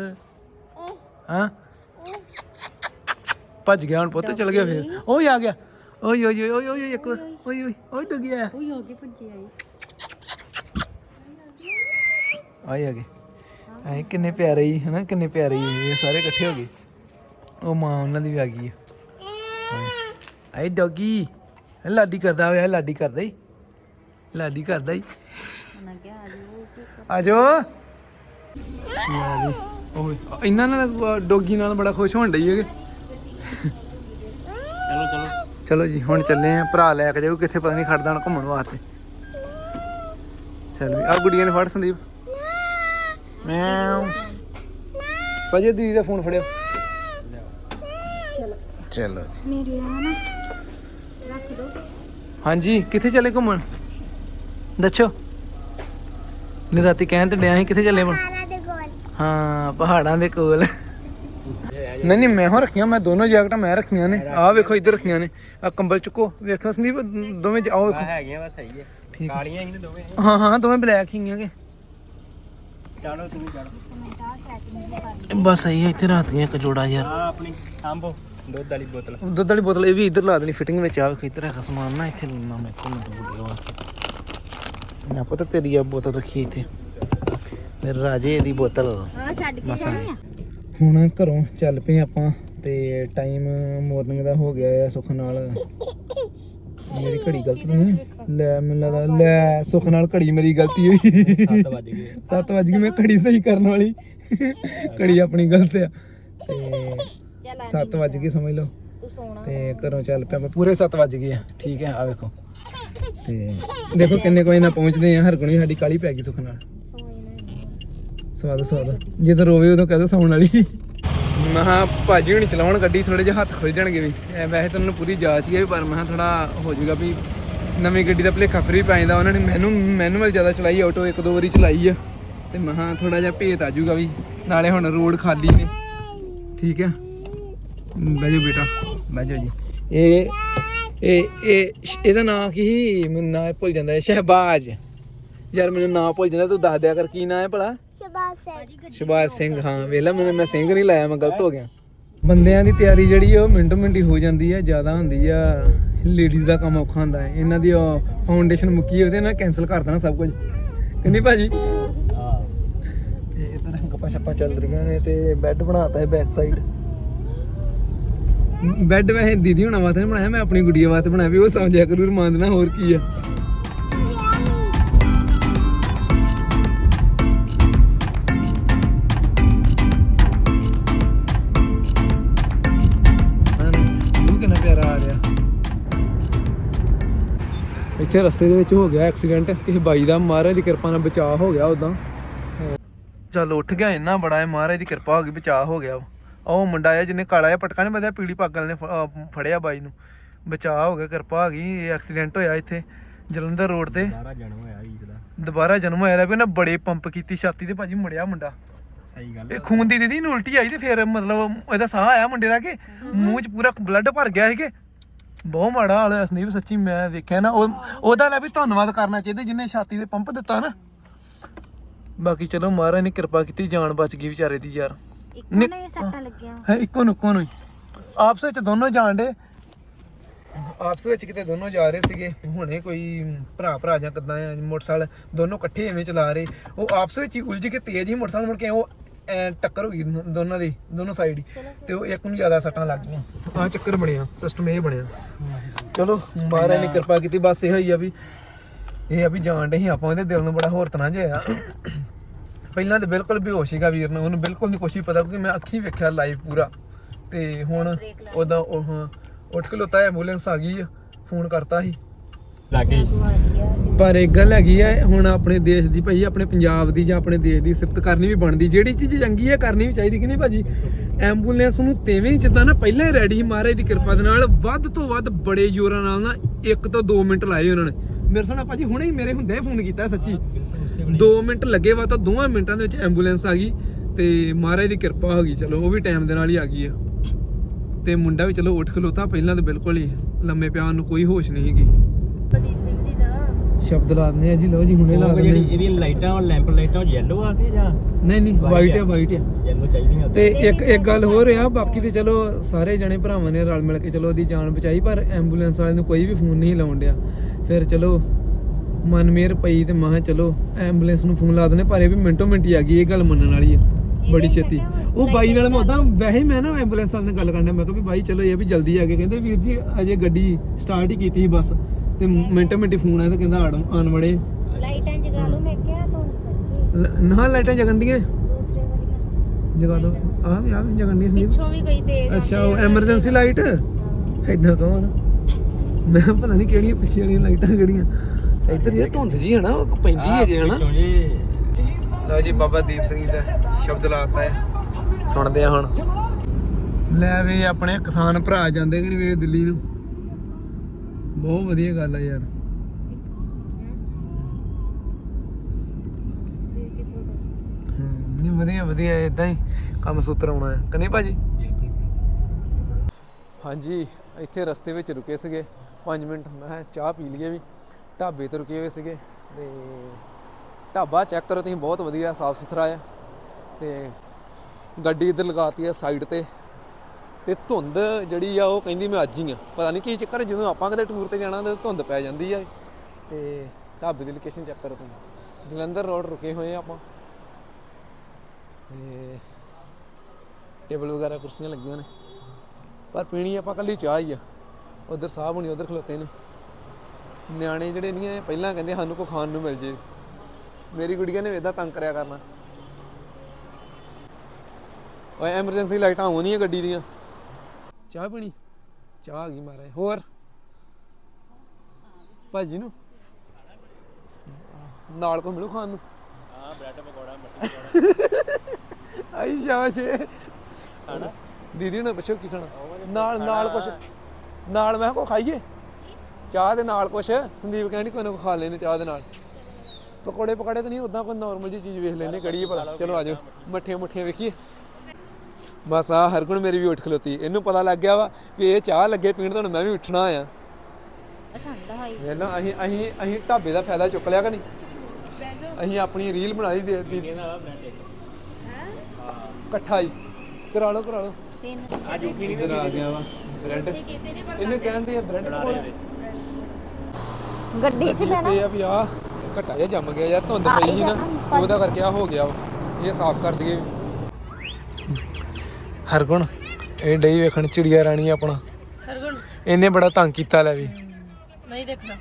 ਹਾਂ? ਭੱਜ ਗਿਆ ਹੁਣ ਪੁੱਤ ਚਲ ਗਿਆ ਫਿਰ। ਓਏ ਆ ਗਿਆ। ਓਏ ਓਏ ਓਏ ਓਏ ਓਏ ਇੱਕ ਹੋਰ। ਓਏ ਓਏ ਓਏ ਡੋਗੀ ਆਇਆ। ਕੋਈ ਹੋ ਕੇ ਭੱਜੀ ਆਈ। ਆਏ ਆ ਗਏ ਆਏ ਕਿੰਨੇ ਪਿਆਰੇ ਹੀ ਹਨਾ? ਕਿੰਨੇ ਪਿਆਰੇ ਹੀ ਇਹ ਸਾਰੇ ਇਕੱਠੇ ਹੋ ਗਏ। ਉਹ ਮਾਂ ਉਹਨਾਂ ਦੀ ਵੀ ਆ ਗਈ ਹੈ ਆਏ ਡੋਗੀ। ਲਾਡੀ ਕਰਦਾ ਹੋਇਆ ਲਾਡੀ ਕਰਦਾ ਹੀ। ਲਾਡੀ ਕਰਦਾ ਹੀ। ਉਹਨਾਂ ਕਿਹਾ ਆ ਜਾਓ ਜਾਓ। ਲੈ ਓਏ ਇਹਨਾਂ ਨਾਲ ਡੋਗੀ ਨਾਲ ਬੜਾ ਖੁਸ਼ ਹੋਣ ਡਈ ਹੈਗੇ। ਚਲੋ ਚਲੋ। ਚਲੋ ਜੀ ਹੁਣ ਚੱਲੇ ਆ। ਭਰਾ ਲੈ ਕੇ ਜਾਊ ਕਿੱਥੇ ਪਤਾ ਨਹੀਂ ਖੜਦਾ ਹੁਣ ਘੁੰਮਣ ਵਾਸਤੇ। ਚੱਲ ਵੀ ਆ ਗੁੜੀਆਂ ਨੇ ਫੜ ਸੰਦੀਪ। ਮਿਆਉ ਭਾਜੀ ਦੀਦੀ ਦਾ ਫੋਨ ਫੜਿਓ। ਚਲੋ। ਚਲੋ ਮੇਰੇ ਆ ਨਾ। ਹਾਂਜੀ ਕਿੱਥੇ ਚੱਲੇ ਘੁੰਮਣ? ਦੱਸੋ। ਨੇ ਰਾਤੀ ਕਹਿਣ ਤੇ ਡਿਆ ਸੀ ਕਿੱਥੇ ਚੱਲੇ ਹੁਣ? ਹਾਂ ਪਹਾੜਾਂ ਦੇ ਕੋਲ। ਨਹੀਂ ਨਹੀਂ ਮੈਂ ਹੋ ਰੱਖੀਆਂ ਮੈਂ ਦੋਨੋਂ ਜੈਕਟਾਂ ਮੈਂ ਰੱਖੀਆਂ ਨੇ। ਆਹ ਵੇਖੋ ਇੱਧਰ ਰੱਖੀਆਂ ਨੇ। ਆ ਕੰਬਲ ਚੁੱਕੋ। ਵੇਖੋ ਸੰਦੀਪ ਦੋਵੇਂ ਆਓ ਵੇਖੋ। ਹੈਗੀਆਂ ਬਸ ਸਹੀ ਹੈ। ਕਾਲੀਆਂ ਹੀ ਨੇ ਦੋਵੇਂ। ਹਾਂ ਹਾਂ ਦੋਵੇਂ ਬਲੈਕ ਹੀ ਹੈਗੇ। ਚਲੋ ਤੂੰ ਚੜ ਬਸ ਸਹੀ ਹੈ ਇੱਥੇ ਰੱਖਦੀਆਂ ਇੱਕ ਜੋੜਾ ਯਾਰ। ਆ ਆਪਣੀ ਸਾਂਭੋ। ਦੁੱਧ ਵਾਲੀ ਬੋਤਲ। ਦੁੱਧ ਵਾਲੀ ਬੋਤਲ ਇਹ ਵੀ ਇੱਧਰ ਲਾ ਦੇਣੀ ਫਿਟਿੰਗ ਵਿੱਚ ਆ ਵੇਖੋ ਇੱਧਰ ਹੈਗਾ ਸਮਾਨ ਨਾ ਇੱਥੇ ਲਾਉਣਾ ਮੈਂ ਕੋਲ ਬੁੱਢੇ ਵਾਸਤੇ ਮੈਂ ਪਤਾ ਤੇਰੀ ਆ ਬੋਤਲ ਰੱਖੀ ਇੱਥੇ। ਮੇਰੇ ਰਾਜੇ ਦੀ ਬੋਤਲ। ਆ ਛੱਡ ਕੇ ਜਾਣੀ ਆ। ਹੁਣ ਘਰੋਂ ਚੱਲ ਪਏ ਆਪਾਂ ਤੇ ਟਾਈਮ ਮਾਰਨਿੰਗ ਦਾ ਹੋ ਗਿਆ ਆ ਸੁੱਖ ਨਾਲ। ਮੇਰੀ ਘੜੀ ਗਲਤ ਨਹੀਂ ਹੈ? ਲੈ ਮੈਨੂੰ ਲੱਗਦਾ ਲੈ ਸੁੱਖ ਨਾਲ ਘੜੀ ਮੇਰੀ ਗਲਤੀ ਹੋਈ। 7 ਵਜ ਗਏ। 7 ਵਜ ਗਈ ਮੈਂ ਘੜੀ ਸਹੀ ਕਰਨ ਵਾਲੀ। ਘੜੀ ਆਪਣੀ ਗਲਤ ਆ। ਤੇ ਚੱਲ ਆ 7 ਵਜ ਗਏ ਸਮਝ ਲਓ। ਤੂੰ ਸੋਣਾ। ਤੇ ਘਰੋਂ ਚੱਲ ਪਿਆ ਆਪਾਂ ਪੂਰੇ 7 ਵਜ ਗਏ ਆ। ਠੀਕ ਹੈ ਆ ਵੇਖੋ। ਤੇ ਦੇਖੋ ਕਿੰਨੇ ਕੋਈ ਨਾ ਪਹੁੰਚਦੇ ਆ। ਹਰ ਕੋਈ ਸਾਡੀ ਕਾਲੀ ਪੈ ਗਈ ਸੁੱਖ ਨਾਲ। ਸਵਾਦ ਸਵਾਦ। ਜਦੋਂ ਰੋਵੇ ਉਦੋਂ ਕਹਦਾ ਸੌਣ ਵਾਲੀ। ਮਹਾ ਭਾਜੀ ਹੁਣੀ ਚਲਾਉਣ ਗੱਡੀ ਥੋੜੇ ਜਿਹਾ ਹੱਥ ਖੁੱਲ ਜਾਣਗੇ ਵੀ। ਐ ਵੈਸੇ ਤਾਂ ਉਹਨੂੰ ਪੂਰੀ ਜਾਂਚ ਹੀ ਹੈ ਵੀ ਪਰ ਮੈਂ ਥੋੜਾ ਹੋ ਜਾਊਗਾ ਵੀ ਨਵੀਂ ਗੱਡੀ ਦਾ ਭਲੇਖਾ ਫਰੀ ਪੈ ਜਾਂਦਾ। ਉਹਨਾਂ ਨੇ ਮੈਨੂੰ ਮੈਨੂਅਲ ਜ਼ਿਆਦਾ ਚਲਾਈ ਆਟੋ ਇੱਕ ਦੋ ਵਾਰੀ ਚਲਾਈ ਆ। ਤੇ ਮਹਾ ਥੋੜਾ ਜਿਹਾ ਭੇਤ ਆ ਜਾਊਗਾ ਵੀ ਨਾਲੇ ਹੁਣ ਰੋਡ ਖਾਲੀ ਨੇ। ਠੀਕ ਹੈ। ਬਹਿ ਜਾਓ ਬੇਟਾ ਬਹਿ ਜਾਓ ਜੀ। ਇਹ ਇਹ ਇਹ ਇਹਦਾ ਨਾਂ ਕੀ ਸੀ? ਮੈਨੂੰ ਨਾਂ ਭੁੱਲ ਜਾਂਦਾ ਹੈ ਸ਼ਹਿਬਾਜ਼। ਯਾਰ ਮੈਨੂੰ ਨਾਂ ਭੁੱਲ ਜਾਂਦਾ ਤੂੰ ਦੱਸ ਦਿਆ ਕਰ ਕੀ ਨਾਂ ਹੈ ਭਲਾ? ਸ਼ਬਾਜ਼ ਸਿੰਘ। ਹਾਂ ਵੇਲਾ ਮੈਨੂੰ ਮੈਂ ਸਿੰਘ ਨਹੀਂ ਲਾਇਆ ਮੈਂ ਗਲਤ ਹੋ ਗਿਆ। ਬੰਦਿਆਂ ਦੀ ਤਿਆਰੀ ਜਿਹੜੀ ਉਹ ਮਿੰਟੋ ਮਿੰਟੀ ਹੋ ਜਾਂਦੀ ਆ ਜ਼ਿਆਦਾ ਹੁੰਦੀ ਆ। ਲੇਡੀਜ਼ ਦਾ ਕੰਮ ਔਖਾ ਹੁੰਦਾ ਹੈ। ਇਹਨਾਂ ਦੀ ਫਾਊਂਡੇਸ਼ਨ ਮੁੱਕੀ ਉਹਦੇ ਨਾਲ ਕੈਨਸਲ ਕਰ ਦੇਣਾ ਸਭ ਕੁਝ। ਕਹਿੰਦੀ ਭਾਜੀ? ਹਾਂ। ਤੇ ਇਧਰ ਗੱਪਾਂ ਛੱਪਾਂ ਚੱਲ ਰਹੀਆਂ ਨੇ ਤੇ ਬੈੱਡ ਬਣਾਤਾ ਹੈ ਬੈਕ ਸਾਈਡ ਬੈੱਡ ਵੈਸੇ ਦੀਦੀ ਹੁਣਾਂ ਵਾਸਤੇ ਨੀ ਬਣਾਇਆ, ਮੈਂ ਆਪਣੀ ਗੁੱਡੀਆ ਵਾਸਤੇ ਬਣਾਇਆ ਵੀ ਉਹ ਸਮਝਿਆ ਕਰੂ, ਰਮਾਨ ਨਾਲ ਹੋਰ ਕੀ ਆ। ਪਿਆਰਾ ਆ ਰਿਹਾ। ਇੱਥੇ ਰਸਤੇ ਦੇ ਵਿੱਚ ਹੋ ਗਿਆ ਐਕਸੀਡੈਂਟ, ਕਿਸੇ ਬਾਈ ਦਾ ਮਹਾਰਾਜ ਦੀ ਕਿਰਪਾ ਨਾਲ ਬਚਾਅ ਹੋ ਗਿਆ ਉਦਾਂ ਚੱਲ ਉੱਠ ਗਿਆ ਇੰਨਾ ਬੜਾ ਹੈ ਮਹਾਰਾਜ ਦੀ ਕਿਰਪਾ ਹੋ ਗਈ, ਬਚਾਅ ਹੋ ਗਿਆ ਉਹ। ਉਹ ਮੁੰਡਾ ਆ ਜਿਹਨੇ ਕਾਲਾ ਜਿਹਾ ਪਟਕਾ ਨਹੀਂ ਬੰਦਿਆ ਪੀਲੀ ਪੱਗ ਵਾਲੇ ਨੇ ਫੜਿਆ ਬਾਈ ਨੂੰ। ਬਚਾਅ ਹੋ ਗਿਆ ਕਿਰਪਾ ਆ ਗਈ ਇਹ ਐਕਸੀਡੈਂਟ ਹੋਇਆ ਇੱਥੇ ਜਲੰਧਰ ਰੋਡ ਤੇ। ਸਾਰਾ ਜਨਮ ਹੋਇਆ ਵੀਰ ਦਾ ਦੁਬਾਰਾ ਜਨਮ ਹੋਇਆ ਲੈ ਵੀ ਨਾ ਬੜੇ ਪੰਪ ਕੀਤੀ ਛਾਤੀ ਤੇ ਭਾਜੀ ਮੁੜਿਆ ਮੁੰਡਾ। ਸਹੀ ਗੱਲ ਇਹ ਖੂਨ ਦੀ ਦੀਦੀ ਨੂੰ ਉਲਟੀ ਆਈ ਤੇ ਫਿਰ ਮਤਲਬ ਇਹਦਾ ਸਾਹ ਆਇਆ ਮੁੰਡੇ ਦਾ ਕਿ ਮੂੰਹ 'ਚ ਪੂਰਾ ਬਲੱਡ ਭਰ ਗਿਆ ਸੀ ਕਿ। ਬਹੁਤ ਮਾੜਾ ਹਾਲ ਹੈ ਸੰਦੀਪ ਸੱਚੀ ਮੈਂ ਵੇਖਿਆ ਨਾ ਉਹ ਉਹਦਾ ਲੈ ਵੀ ਧੰਨਵਾਦ ਕਰਨਾ ਚਾਹੀਦਾ ਜਿਹਨੇ ਛਾਤੀ ਤੇ ਪੰਪ ਦਿੱਤਾ ਨਾ। ਬਾਕੀ ਚਲੋ ਮਹਾਰਾਜ ਨੇ ਕਿਰਪਾ ਕੀਤੀ ਜਾਨ ਬਚ ਗਈ ਵਿਚਾਰੇ ਦੀ ਯਾਰ। ਇੱਕੋ ਨੇ ਸੱਟਾਂ ਲੱਗੀਆਂ ਹੈ ਇੱਕੋ ਨੁੱਕੋ ਨੂੰ ਹੀ। ਆਪਸ ਵਿੱਚ ਦੋਨੋਂ ਜਾਣ ਡੇ ਆਪਸ ਵਿੱਚ ਕਿਤੇ ਦੋਨੋਂ ਜਾ ਰਹੇ ਸੀਗੇ ਹੁਣੇ ਕੋਈ ਭਰਾ ਭਰਾ ਜਾਂ ਕਿੱਦਾਂ ਆ ਮੋਟਰਸਾਈਕਲ ਦੋਨੋਂ ਇਕੱਠੇ ਐਵੇਂ ਚਲਾ ਰਹੇ। ਉਹ ਆਪਸ ਵਿੱਚ ਹੀ ਉਲਝ ਕੇ ਤੇਜ਼ ਹੀ ਮੋਟਰਸਾਈਕਲ ਮੁੜ ਕੇ ਉਹ ਐਂ ਟੱਕਰ ਹੋ ਗਈ ਦੋਨਾਂ ਦੀ ਦੋਨੋਂ ਸਾਈਡ ਹੀ। ਤੇ ਉਹ ਇੱਕ ਨੂੰ ਜ਼ਿਆਦਾ ਸੱਟਾਂ ਲੱਗ ਗਈਆਂ। ਆ ਚੱਕਰ ਬਣਿਆ ਸਿਸਟਮ ਇਹ ਬਣਿਆ। ਚਲੋ ਮਹਾਰਾਜ ਨੇ ਕਿਰਪਾ ਕੀਤੀ ਬਸ ਇਹੋ ਹੀ ਆ ਵੀ ਇਹ ਆ ਵੀ ਜਾਣ ਡੇ ਸੀ ਆਪਾਂ ਇਹਦੇ ਦਿਲ ਨੂੰ ਬੜਾ ਹੋਰ ਤਰ੍ਹਾਂ ਜਿਹਾ ਪਹਿਲਾਂ ਤੇ ਬਿਲਕੁਲ ਬੇਹੋਸ਼ ਸੀਗਾ ਵੀਰ ਨੂੰ ਉਹਨੂੰ ਬਿਲਕੁਲ ਨਹੀਂ ਕੁਛ ਵੀ ਪਤਾ ਕਿਉਂਕਿ ਮੈਂ ਅੱਖੀ ਵੇਖਿਆ ਲਾਈਵ ਪੂਰਾ। ਤੇ ਹੁਣ ਉਹਦਾ ਉਹ ਹਾਂ, ਉੱਠ ਕੇ ਲੋਤਾ ਐਂਬੂਲੈਂਸ ਆ ਗਈ ਆ ਫੋਨ ਕਰਤਾ ਸੀ। ਲਾਗੇ। ਪਰ ਇੱਕ ਗੱਲ ਹੈਗੀ ਆ ਹੁਣ ਆਪਣੇ ਦੇਸ਼ ਦੀ ਭਾਈ ਆਪਣੇ ਪੰਜਾਬ ਦੀ ਜਾਂ ਆਪਣੇ ਦੇਸ਼ ਦੀ ਸਿਫਤ ਕਰਨੀ ਵੀ ਬਣਦੀ। ਜਿਹੜੀ ਚੀਜ਼ ਚੰਗੀ ਹੈ ਕਰਨੀ ਵੀ ਚਾਹੀਦੀ ਕਿ ਨਹੀਂ ਭਾਜੀ? ਐਂਬੂਲੈਂਸ ਨੂੰ ਤੇਵੇਂ ਹੀ ਜਿੱਦਾਂ ਨਾ ਪਹਿਲਾਂ ਹੀ ਰੈਡੀ ਮਹਾਰਾਜ ਦੀ ਕਿਰਪਾ ਦੇ ਨਾਲ ਵੱਧ ਤੋਂ ਵੱਧ ਬੜੇ ਜ਼ੋਰਾਂ ਨਾਲ ਨਾ 1 ਤੋਂ 2 ਮਿੰਟ ਲਾਏ ਉਹਨਾਂ ਨੇ। ਮੇਰੇ ਸਾਹਮਣੇ ਭਾਜੀ ਹੁਣੇ ਹੀ ਮੇਰੇ ਹੁੰਦੇ ਫੋਨ ਕੀਤਾ ਸੱਚੀ। 2 ਮਿੰਟ ਲੱਗੇ ਵਾ ਤਾਂ ਦੋਵਾਂ ਮਿੰਟਾਂ ਦੇ ਵਿੱਚ ਐਂਬੂਲੈਂਸ ਆ ਗਈ ਤੇ ਮਹਾਰਾਜ ਦੀ ਕਿਰਪਾ ਹੋ ਗਈ। ਚਲੋ ਉਹ ਵੀ ਟਾਈਮ ਦੇ ਨਾਲ ਹੀ ਆ ਗਈ ਆ। ਤੇ ਮੁੰਡਾ ਵੀ ਚਲੋ ਉੱਠ ਖਲੋਤਾ ਪਹਿਲਾਂ ਤਾਂ ਬਿਲਕੁਲ ਹੀ ਲੰਮੇ ਪਿਆ ਨੂੰ ਕੋਈ ਹੋਸ਼ ਨਹੀਂ ਹੈਗੀ ਪ੍ਰਦੀਪ ਸਿੰਘ ਜੀ ਦਾ। ਸ਼ਬਦ ਲਾ ਦਿੰਦੇ ਆ ਜੀ ਲਓ ਜੀ ਹੁਣੇ ਲਾ ਉਹ ਦਿੰਦੇ ਜਿਹੜੀ ਇਹਦੀਆਂ ਲਾਈਟਾਂ ਔਰ ਲੈਂਪ ਲਾਈਟਾਂ ਯੈਲੋ ਆ ਕੇ ਜਾਂ? ਨਹੀਂ ਨਹੀਂ ਵਾਈਟ ਆ। ਵਾਈਟ ਆ। ਯੈਲੋ ਚਾਹੀਦੀਆਂ ਤੇ ਇੱਕ ਇੱਕ ਗੱਲ ਹੋਰ ਆ ਬਾਕੀ ਤੇ ਚਲੋ ਸਾਰੇ ਜਣੇ ਭਰਾਵਾਂ ਨੇ ਰਲ ਮਿਲ ਕੇ ਚਲੋ ਉਹਦੀ ਜਾਨ ਬਚਾਈ ਪਰ ਐਂਬੂਲੈਂਸ ਵਾਲੇ ਨੂੰ ਕੋਈ ਵੀ ਫੋਨ ਨਹੀਂ ਲਾਉਣ ਡਿਆ। ਫਿਰ ਚਲੋ ਮਨ ਮੇਰ ਪਈ ਤੇ ਮਹਾ ਚਲੋ ਐਂਬੂਲੈਂਸ ਨੂੰ ਫੋਨ ਲਾ ਦਨੇ ਪਰ ਇਹ ਵੀ ਮਿੰਟੋ ਮਿੰਟ ਹੀ ਆ ਗਈ ਇਹ ਗੱਲ ਮੰਨਣ ਵਾਲੀ ਆ ਬੜੀ ਛੇਤੀ। ਉਹ ਬਾਈ ਨਾਲ ਮੈਂ ਉਦਾਂ ਵੈਸੇ ਹੀ ਮੈਂ ਨਾ ਐਂਬੂਲੈਂਸ ਵਾਲੇ ਨਾਲ ਗੱਲ ਕਰਨਾ ਮੈਂ ਕਿਹਾ ਵੀ ਬਾਈ ਚਲੋ ਇਹ ਵੀ ਜਲਦੀ ਆ ਗਏ ਕਹਿੰਦੇ ਵੀਰ ਜੀ ਅਜੇ ਗੱਡੀ ਸਟਾਰਟ ਹੀ ਕੀਤੀ ਸੀ ਬਸ ਤੇ ਮਿੰਟੋ ਮਿੰਟ ਫੋਨ ਆਇਆ ਤੇ ਕਹਿੰਦਾ ਆੜ ਆਣ ਵੜੇ। ਲਾਈਟਾਂ ਜਗਾ ਲਓ ਮੈਂ ਕਿਹਾ ਧੁੰਦ ਕਰਕੇ। ਲ- ਨਾ ਲਾਈਟਾਂ ਜਗਣ ਡੀਆਂ? ਦੂਸਰੇ ਵਾਲੀਆਂ ਜਗਾ ਦੋ। ਆ ਵੀ ਆ ਵੀ ਜਗਣ ਸੰਦੀਪ ਪਿੱਛੋਂ ਵੀ ਕੋਈ ਤੇਜ਼ ਅੱਛਾ ਉਹ ਐਮਰਜੈਂਸੀ ਲਾਈਟ। ਇਦਾਂ ਕਹੋ ਨਾ। ਮੈਂ ਪਤਾ ਨਹੀਂ ਕਿਹੜੀਆਂ ਪਿੱਛੇ ਵਾਲੀਆਂ ਲਾਈਟਾਂ ਕਿਹੜੀਆਂ। ਇੱਧਰ ਇਹ ਧੁੰਦ ਜੀ ਹੈ ਨਾ ਉਹ ਪੈਂਦੀ ਹੈ ਜੇ ਹਨਾ ਜੀ। ਲਓ ਜੀ ਬਾਬਾ ਦੀਪ ਸਿੰਘ ਜੀ ਦਾ ਸ਼ਬਦ ਲਾਤਾ ਹੈ। ਸੁਣਦੇ ਆ ਹੁਣ। ਲੈ ਵੀ ਆਪਣੇ ਕਿਸਾਨ ਭਰਾ ਜਾਂਦੇ ਕਿ ਨਹੀਂ ਵੇ ਦਿੱਲੀ ਨੂੰ? ਬਹੁਤ ਵਧੀਆ ਗੱਲ ਆ ਯਾਰ। ਨਹੀਂ ਵਧੀਆ ਵਧੀਆ ਇਦਾਂ ਹੀ ਕੰਮ ਸੂਤਰ ਆਉਣਾ ਹੈ। ਕਿ ਨਹੀਂ ਭਾਜੀ? ਹਾਂਜੀ ਇੱਥੇ ਰਸਤੇ ਵਿੱਚ ਰੁਕੇ ਸੀਗੇ। 5 ਮਿੰਟ ਮੈਂ ਕਿਹਾ ਚਾਹ ਪੀ ਲਈਏ ਵੀ। ਢਾਬੇ ਤੇ ਰੁਕੇ ਹੋਏ ਸੀਗੇ ਤੇ ਢਾਬਾ ਚੈੱਕ ਕਰੋ, ਤੁਸੀਂ ਬਹੁਤ ਵਧੀਆ, ਸਾਫ਼ ਸੁਥਰਾ ਆ ਤੇ ਗੱਡੀ ਇੱਧਰ ਲਗਾਤੀ ਆ ਸਾਈਡ ਤੇ ਤੇ ਧੁੰਦ ਜਿਹੜੀ ਆ, ਉਹ ਕਹਿੰਦੀ ਮੈਂ ਅੱਜ ਹੀ ਆ। ਪਤਾ ਨਹੀਂ ਕੀ ਚੱਕਰ ਜਦੋਂ ਆਪਾਂ ਕਦੇ ਟੂਰ ਤੇ ਜਾਣਾ ਤਾਂ ਧੁੰਦ ਪੈ ਜਾਂਦੀ ਆ। ਤੇ ਢਾਬੇ ਦੀ ਲੋਕੇਸ਼ਨ ਚੈੱਕ ਕਰੋ ਤੁਸੀਂ। ਜਲੰਧਰ ਰੋਡ ਰੁਕੇ ਹੋਏ ਆ ਆਪਾਂ। ਤੇ ਟੇਬਲ ਵਗੈਰਾ, ਕੁਰਸੀਆਂ ਲੱਗੀਆਂ ਨੇ। ਪਰ ਪੀਣੀ ਆਪਾਂ ਕੱਲੀ ਚਾਹ ਹੀ ਆ। ਉਧਰ ਸਾਹਿਬ ਹੁਣੀ ਉਧਰ ਖਲੋਤੇ ਨੇ। ਨਿਆਣੇ ਜਿਹੜੇ ਨਹੀਂ ਇਹ ਪਹਿਲਾਂ ਕਹਿੰਦੇ ਸਾਨੂੰ ਕੋ ਖਾਣ ਨੂੰ ਮਿਲ ਜੇ। ਮੇਰੀ ਗੁੜੀਆ ਨੇ ਇਦਾਂ ਤੰਗ ਕਰਿਆ ਕਰਨਾ। ਓਏ ਐਮਰਜੈਂਸੀ ਲਾਈਟਾਂ ਆਉਣੀਆਂ ਗੱਡੀ ਦੀਆਂ। ਚਾਹ ਪੀਣੀ? ਚਾਹ ਆ ਗਈ ਮਾਰੇ ਹੋਰ? ਭਾਜੀ ਨੂੰ? ਨਾਲ ਕੋ ਮਿਲੂ ਖਾਣ ਨੂੰ? ਆਈ ਸ਼ਾਬਾਸ਼ ਖਾਣਾ? ਦੀਦੀ ਨੇ ਪੁੱਛੋ ਕੀ ਖਾਣਾ। ਨਾਲ ਨਾਲ ਕੁਛ ਨਾਲ ਮੈਂ ਕੋ ਖਾਈਏ? ਚਾਹ ਦੇ ਨਾਲ ਕੁਛ? ਸੰਦੀਪ ਕਹਿੰਦੀ ਕੋਈ ਨਾ ਕੋਈ ਖਾ ਲੈਨੇ ਚਾਹ ਦੇ ਨਾਲ। ਪਕੌੜੇ ਪਕਾੜੇ ਤਾਂ ਨਹੀਂ ਉਦਾਂ ਕੋਈ ਨਾਰਮਲ ਜੀ ਚੀਜ਼ ਵੇਖ ਲੈਨੇ ਕੜੀਏ ਭਲਾ। ਚਲੋ ਆਜੋ ਮੱਠੀਆਂ ਮੁੱਠੀਆਂ ਵੇਖੀਏ। ਬਸ ਆ ਹਰਗੁਣ ਮੇਰੀ ਵੀ ਉੱਠ ਖਲੋਤੀ। ਇਹਨੂੰ ਪਤਾ ਲੱਗ ਗਿਆ ਵਾ ਵੀ ਇਹ ਚਾਹ ਲੱਗੇ ਪੀਣ ਤੁਹਾਨੂੰ ਮੈਂ ਵੀ ਉੱਠਣਾ ਆ। ਠੰਡਾ ਹੋਈ ਵੇਖ ਲਓ ਅਸੀਂ ਅਸੀਂ ਅਸੀਂ ਢਾਬੇ ਦਾ ਫਾਇਦਾ ਚੁੱਕ ਲਿਆ ਕਿ ਨਹੀਂ? ਅਸੀਂ ਆਪਣੀ ਰੀਲ ਬਣਾ ਲਈ ਦੇ ਦੀ। ਇਕੱਠਾ ਹੀ। ਕਰਾ ਲਓ ਕਰਾ ਲਓ। ਤਿੰਨ। ਇੱਧਰ ਆ ਗਿਆ ਵਾ ਬ੍ਰੈਡ। ਇਹਨੂੰ ਕਹਿੰਦੇ ਆ ਬ੍ਰੈਡ ਪਕੌੜਾ ਗੱਡੀ 'ਚ ਬਹਿਣਾ ਤੇ ਆ ਵੀ ਆ ਘਟਾ ਜਿਹਾ ਜੰਮ ਗਿਆ ਯਾਰ ਧੁੰਦ ਪਈ ਸੀ ਨਾ ਉਹਦਾ ਕਰਕੇ ਆ ਹੋ ਗਿਆ ਇਹ ਸਾਫ਼ ਕਰ ਦਈਏ। ਹਰਗੁਣ ਇਹ ਡਈ ਵੇਖਣ ਚਿੜੀਆ ਰਾਣੀ ਆਪਣਾ। ਹਰਗੁਣ। ਇਹਨੇ ਬੜਾ ਤੰਗ ਕੀਤਾ ਲੈ ਵੀ। ਨਹੀਂ ਦੇਖਣਾ।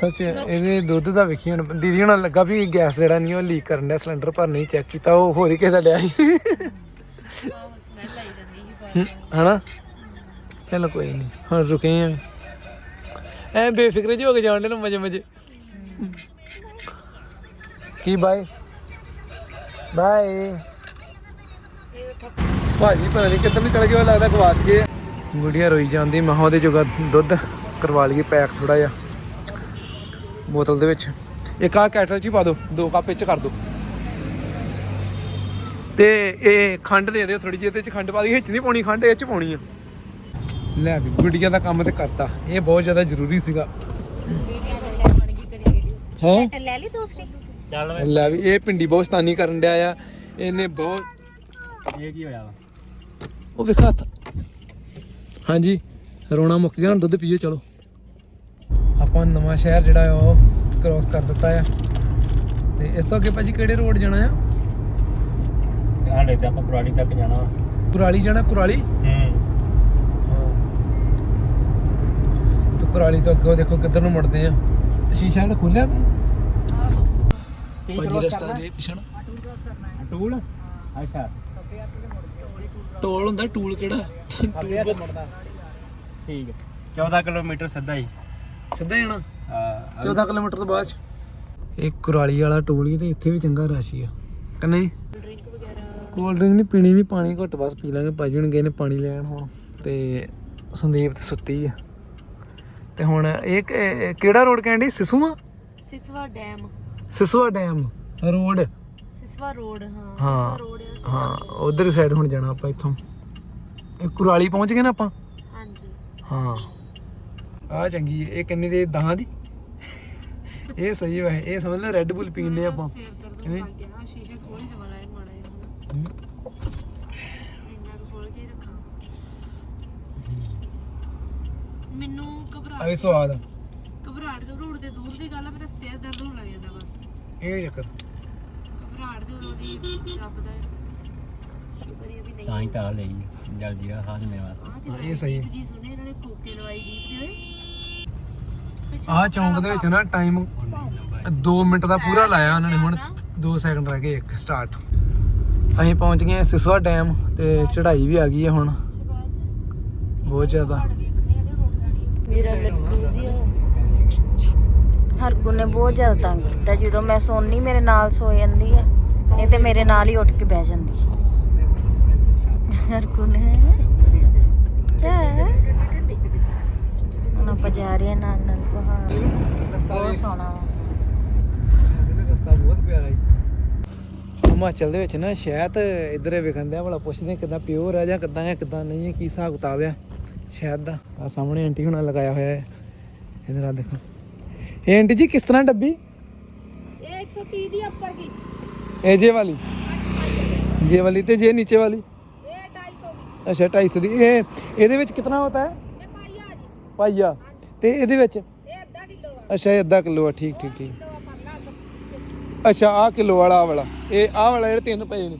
ਸੱਚ ਇਹਦੇ ਦੁੱਧ ਦਾ ਵੇਖੀ ਹੁਣ ਦੀਦੀ ਹੁਣ ਲੱਗਾ ਵੀ ਗੈਸ ਜਿਹੜਾ ਨਹੀਂ ਉਹ ਲੀਕ ਕਰਨ ਦਾ ਸਿਲੰਡਰ ਪਰ ਨਹੀਂ ਚੈੱਕ ਕੀਤਾ ਉਹ ਹੋਰ ਹੀ ਕਿਸੇ ਦਾ ਡਿਆ ਸੀ। ਸਮੈਲ ਆਈ ਜਾਂਦੀ ਸੀ ਹਨਾ? ਚਲੋ ਕੋਈ ਨਹੀਂ ਹੁਣ ਰੁਕੇ ਆ। ਐ ਬੇਫਿਕਰ ਜਿਹੇ ਹੋ ਕੇ ਜਾਣ ਦੇ ਨਾ ਮਜੇ ਮਜੇ। ਕੀ ਬਾਏ? ਬਾਏ। ਭਾਜੀ, ਪਤਾ ਨਹੀਂ ਕਿੱਧਰ ਨੂੰ ਚਲ ਗਿਆ ਲੱਗਦਾ ਗਵਾਚ ਗਏ। ਗੁੜੀਆ ਰੋਈ ਜਾਂਦੀ ਮਹਾਂ ਉਹਦੇ ਜੋਗਾ ਦੁੱਧ ਕਰਵਾ ਲਈਏ ਪੈਕ ਥੋੜਾ ਜਿਹਾ ਬੋਤਲ ਦੇ ਵਿੱਚ। ਇੱਕ ਆ ਕੈਟਲ ਚ ਹੀ ਪਾ ਦਿਓ ਦੋ ਕੱਪ ਵਿੱਚ ਕਰ ਦਿਓ ਤੇ ਇਹ ਖੰਡ ਦੇ ਦਿਓ ਥੋੜੀ ਜਿਹੀ, ਇਹਦੇ ਚ ਖੰਡ ਪਾ ਦੀ ਹਿੱਚ ਨਹੀਂ ਪਾਉਣੀ, ਖੰਡ ਇਹ ਚ ਪਾਉਣੀ ਆ। ਲੈ ਵੀ ਗੁੱਡੀਆਂ ਦਾ ਕੰਮ ਤੇ ਕਰਤਾ। ਇਹ ਬਹੁਤ ਜ਼ਿਆਦਾ ਜ਼ਰੂਰੀ ਸੀਗਾ। ਹੈ? ਲੈ ਲਈ ਦੂਸਰੀ? ਚੱਲ ਲੈ ਵੀ ਇਹ ਪਿੰਡੀ ਬਹੁਤ ਸਤਾਨੀ ਕਰਨ ਡਿਆ ਆ। ਇਹਨੇ ਬਹੁਤ ਇਹ ਕੀ ਹੋਇਆ ਵਾ? ਉਹ ਵੇਖਾ ਹੱਥ। ਹਾਂਜੀ ਰੋਣਾ ਮੁੱਕ ਗਿਆ ਹੁਣ ਦੁੱਧ ਪੀਓ ਚਲੋ। ਆਪਾਂ ਨਵਾਂ ਸ਼ਹਿਰ ਜਿਹੜਾ ਆ ਉਹ ਕ੍ਰੋਸ ਕਰ ਦਿੱਤਾ ਆ। ਤੇ ਇਸ ਤੋਂ ਅੱਗੇ ਭਾਜੀ ਕਿਹੜੇ ਰੋਡ ਜਾਣਾ ਆ? ਹਾਲੇ ਤੇ ਆਪਾਂ ਕੁਰਾਲੀ ਤੱਕ ਜਾਣਾ ਵਾ। ਕੁਰਾਲੀ ਜਾਣਾ ਕੁਰਾਲੀ? ਹਾਂ ਤੇ ਕੁਰਾਲੀ ਤੋਂ ਅੱਗੇ ਉਹ ਦੇਖੋ ਕਿੱਧਰ ਨੂੰ ਮੁੜਦੇ ਆ। ਸ਼ੀਸ਼ਾ ਜਿਹੜਾ ਖੋਲਿਆ ਤੂੰ? ਭਾਜੀ ਰਸਤਾ ਦੇ ਪਿਛਣ। ਟੂਲ ਅੱਛਾ। ਟੋਲ ਹੁੰਦਾ ਟੂਲ ਕਿਹੜਾ? ਟੂਲ ਬਾਕਸ ਠੀਕ ਹੈ। 14 ਕਿਲੋਮੀਟਰ ਸਿੱਧਾ ਹੀ। ਸਿੱਧਾ ਜਾਣਾ? ਆ 14 ਕਿਲੋਮੀਟਰ ਤੋਂ ਬਾਅਦ। ਇਹ ਕੁਰਾਲੀ ਵਾਲਾ ਟੋਲ ਹੀ ਤੇ ਇੱਥੇ ਵੀ ਚੰਗਾ ਰਸ਼ ਹੀ ਆ। ਕਿ ਨਹੀਂ? ਕੋਲਡ ਡਰਿੰਕ ਨਹੀਂ ਪੀਣੀ ਵੀ ਪਾਣੀ ਘੁੱਟ ਬਸ ਪੀ ਲਾਂਗੇ। ਭਾਜੀ ਹੁਣ ਗਏ ਨੇ ਪਾਣੀ ਲੈਣ ਹੁਣ। ਤੇ ਸੰਦੀਪ ਤੇ ਸੁੱਤੀ ਆ। ਤੇ ਹੁਣ ਇਹ ਕਿ- ਇਹ ਕਿਹੜਾ ਰੋਡ ਕਹਿੰਦੀ Sisua? Siswa dam. Sisua dam road. Siswa road ਹਾਂ ਹਾਂ ਰੋਡ ਆ ਹਾਂ ਉਧਰ ਸਾਈਡ ਹੁਣ ਜਾਣਾ ਆਪਾਂ ਇੱਥੋਂ। ਇਹ ਕੁਰਾਲੀ ਪਹੁੰਚ ਗਏ ਨਾ ਆਪਾਂ? ਹਾਂਜੀ। ਹਾਂ। ਆ ਚੰਗੀ ਹੈ। ਇਹ ਕਿੰਨੀ ਦੇ 10 ਦੀ? ਇਹ ਸਹੀ ਵਾ ਇਹ ਸਮਝ ਲੈ ਰੈੱਡ ਬੁੱਲ ਪੀਣੇ ਆਪਾਂ। ਸਿਰ ਦਰਦ ਨਹੀਂ। ਲੱਗ ਗਿਆ। ਆ ਸ਼ੀਸ਼ਾ ਖੋਲ ਹੀ ਦਵਾਲਾ ਇਹ ਮਾੜਾ ਜਿਹਾ। ਹੁਣ। ਹਮ। ਇੰਨਾ ਕੁ ਖੋਲ ਕੇ ਹੀ ਰੱਖਾਂ ਮੈਨੂੰ ਘਬਰਾਹਟ ਆ ਵੀ ਸਵਾਦ ਆ। ਘਬਰਾਹਟ ਘਬਰਾਹਟ ਦੇ ਦੂਰ ਦੀ ਗੱਲ ਆ ਮੇਰਾ ਸਿਰ ਦਰਦ ਹੋਣ ਲੱਗ ਜਾਂਦਾ ਬਸ। ਇਹ ਚੱਕਰ। ਘਬਰਾਹਟ ਦੇ ਉਹਦੀ ਰੱਬ ਦਾ ਸ਼ੁਕਰ ਹੈ ਵੀ ਨਹੀਂ। ਤਾਂ ਹੀ ਤਾਂ ਲਈ ਜਲ ਜੀਰਾ ਹਾਜ਼ਮੇ ਵਾਸਤੇ। ਆਹ ਹਾਂ, ਇਹ ਸਹੀ ਹੈ। ਜੀ ਸੁਣੇ ਇਹਨਾਂ ਨੇ ਖੋਕੇ ਲਵਾਈ ਜੀਪ ਦੇ ਓਏ ਆਹ ਚੌਂਕ ਦੇ ਵਿੱਚ ਨਾ ਟਾਈਮ 2 ਮਿੰਟ ਦਾ ਪੂਰਾ ਲਾਇਆ ਉਹਨਾਂ ਨੇ ਹੁਣ। 2 ਸੈਕਿੰਡ ਰਹਿ ਗਏ ਇੱਕ ਸਟਾਰਟ। ਅਸੀਂ ਪਹੁੰਚ ਗਏ ਸਿਸਵਾ ਡੈਮ ਤੇ ਚੜ੍ਹਾਈ ਵੀ ਆ ਗਈ ਹੈ ਹੁਣ। ਬਹੁਤ ਜ਼ਿਆਦਾ। ਮੇਰਾ ਲੱਡੂ ਜੀ ਹਰਗੁਣ ਨੇ ਬਹੁਤ ਜ਼ਿਆਦਾ ਤੰਗ ਕੀਤਾ। ਜਦੋਂ ਮੈਂ ਸੌਂਦੀ, ਮੇਰੇ ਨਾਲ ਸੋ ਜਾਂਦੀ ਹੈ ਨਹੀਂ ਤੇ ਮੇਰੇ ਨਾਲ ਹੀ ਉੱਠ ਕੇ ਬਹਿ ਜਾਂਦੀ। ਹਰਗੁਣ ਚਾ। ਹੁਣ ਆਪਾਂ ਜਾ ਰਹੇ ਨਾਲ ਨਾਲ ਪਹਾੜ। ਬਹੁਤ ਸੋਹਣਾ। ਰਸਤਾ ਬਹੁਤ ਪਿਆਰਾ ਹੈ ਹਿਮਾਚਲ ਦੇ ਵਿੱਚ ਨਾ ਸ਼ਹਿਦ ਇਧਰ ਵਿਖਣ ਦਿਆ ਭਲਾ ਪੁੱਛਦੇ ਆ ਪਿਓਰ ਆ ਜਾਂ ਕਿੱਦਾਂ ਆ ਕਿੱਦਾਂ ਨਹੀਂ ਹੈ ਕੀ ਹਿਸਾਬ ਕਿਤਾਬ ਆ। ਸ਼ਹਿਦ ਦਾ ਆ ਸਾਹਮਣੇ ਆਂਟੀ ਹੁਣਾਂ ਲਗਾਇਆ ਹੋਇਆ ਹੈ। ਇਧਰ ਆ ਦੇਖੋ। ਇਹ ਆਂਟੀ ਜੀ ਕਿਸ ਤਰ੍ਹਾਂ ਡੱਬੀ? ਇਹ 130 ਦੀ ਉੱਪਰ ਕੀ ਇਹ ਜੇ ਵਾਲੀ? ਜੇ ਵਾਲੀ ਤੇ ਜੇ ਨੀਚੇ ਵਾਲੀ? ਇਹ 250 ਦੀ। ਅੱਛਾ 250 ਦੀ। ਇਹ ਇਹਦੇ ਵਿੱਚ ਕਿੰਨਾ ਹੁੰਦਾ ਹੈ? ਇਹ ਪਾਈਆ ਜੀ। ਪਾਈਆ। ਤੇ ਇਹਦੇ ਵਿੱਚ? ਇਹ ਅੱਧਾ ਕਿਲੋ ਆ। ਅੱਛਾ ਇਹ ਅੱਧਾ ਕਿਲੋ ਆ। ਠੀਕ ਠੀਕ ਠੀਕ। ਅੱਛਾ ਆ ਕਿਲੋ ਵਾਲਾ ਵਾਲਾ। ਇਹ ਆਹ ਵਾਲਾ ਜਿਹੜੇ ਤਿੰਨ ਪਏ ਨੇ।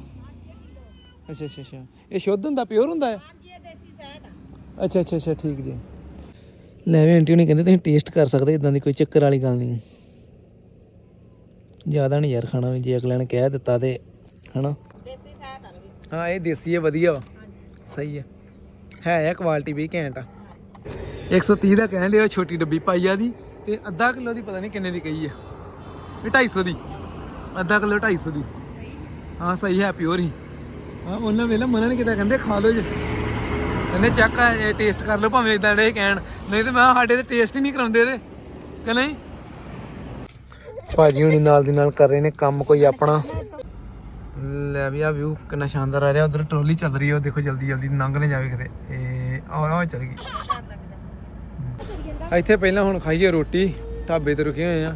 ਅੱਛਾ ਅੱਛਾ ਅੱਛਾ। ਇਹ ਸ਼ੁੱਧ ਹੁੰਦਾ ਪਿਓਰ ਹੁੰਦਾ ਹੈ? ਹਾਂਜੀ ਇਹ ਦੇਸੀ ਸ਼ਹਿਦ ਆ ਅੱਛਾ ਅੱਛਾ ਅੱਛਾ ਠੀਕ ਜੀ। ਲੈ ਵੀ ਆਂਟੀ ਹੁਣੀ ਕਹਿੰਦੇ ਤੁਸੀਂ ਟੇਸਟ ਕਰ ਸਕਦੇ ਇਦਾਂ ਦੀ ਕੋਈ ਚੱਕਰ ਵਾਲੀ ਗੱਲ ਨਹੀਂ। ਜ਼ਿਆਦਾ ਨਹੀਂ ਯਾਰ ਖਾਣਾ ਵੀ ਜੇ ਅਗਲੇ ਨੇ ਕਹਿ ਦਿੱਤਾ ਤੇ ਹਨਾ? ਦੇਸੀ ਸ਼ਹਿਦ ਆ ਵੀ ਹਾਂ ਇਹ ਦੇਸੀ ਹੈ ਵਧੀਆ ਵਾ। ਸਹੀ ਹੈ ਹੈ ਆ ਕੁਆਲਿਟੀ ਵੀ ਘੈਂਟ ਆ। 130 ਦਾ ਕਹਿਣ ਲਿਆ ਛੋਟੀ ਡੱਬੀ ਪਾਈਆ ਦੀ ਤੇ ਅੱਧਾ ਕਿਲੋ ਦੀ ਪਤਾ ਨਹੀਂ ਕਿੰਨੇ ਦੀ ਕਹੀ ਆ। ਇਹ 250 ਦੀ। ਅੱਧਾ ਕਿਲੋ 250 ਦੀ। ਹਾਂ ਸਹੀ ਹੈ ਪਿਓਰ ਹੀ। ਹਾਂ ਉਹਨਾਂ ਵੇਲੇ ਮਨਾ ਨਹੀਂ ਕੀਤਾ ਕਹਿੰਦੇ ਖਾ ਲਓ ਜੀ। ਕਹਿੰਦੇ ਚੱਕ ਇਹ ਟੇਸਟ ਕਰ ਲਓ ਭਾਵੇਂ ਇਦਾਂ ਦੇ ਕਹਿਣ। ਨਹੀਂ ਤੇ ਮੈਂ ਸਾਡੇ ਤੇ ਟੇਸਟ ਹੀ ਨਹੀਂ ਕਰਾਉਂਦੇ ਇਹਦੇ। ਕਿ ਨਹੀਂ? ਭਾਜੀ ਹੁਣੀ ਨਾਲ ਦੀ ਨਾਲ ਕਰ ਰਹੇ ਨੇ ਕੰਮ ਕੋਈ ਆਪਣਾ। ਲੈ ਵੀ ਆ ਵਿਊ ਕਿੰਨਾ ਸ਼ਾਨਦਾਰ ਆ ਰਿਹਾ। ਉਧਰ ਟਰੋਲੀ ਚੱਲ ਰਹੀ ਹੈ ਉਹ ਦੇਖੋ ਜਲਦੀ ਜਲਦੀ ਲੰਘ ਨਾ ਜਾਵੇ ਕਿਤੇ। ਇਹ ਔਰ ਉਹ ਚੱਲ ਗਈ। ਇੱਥੇ ਪਹਿਲਾਂ ਹੁਣ ਖਾਈਏ ਰੋਟੀ ਢਾਬੇ ਤੇ ਰੁਕੇ ਹੋਏ ਆ।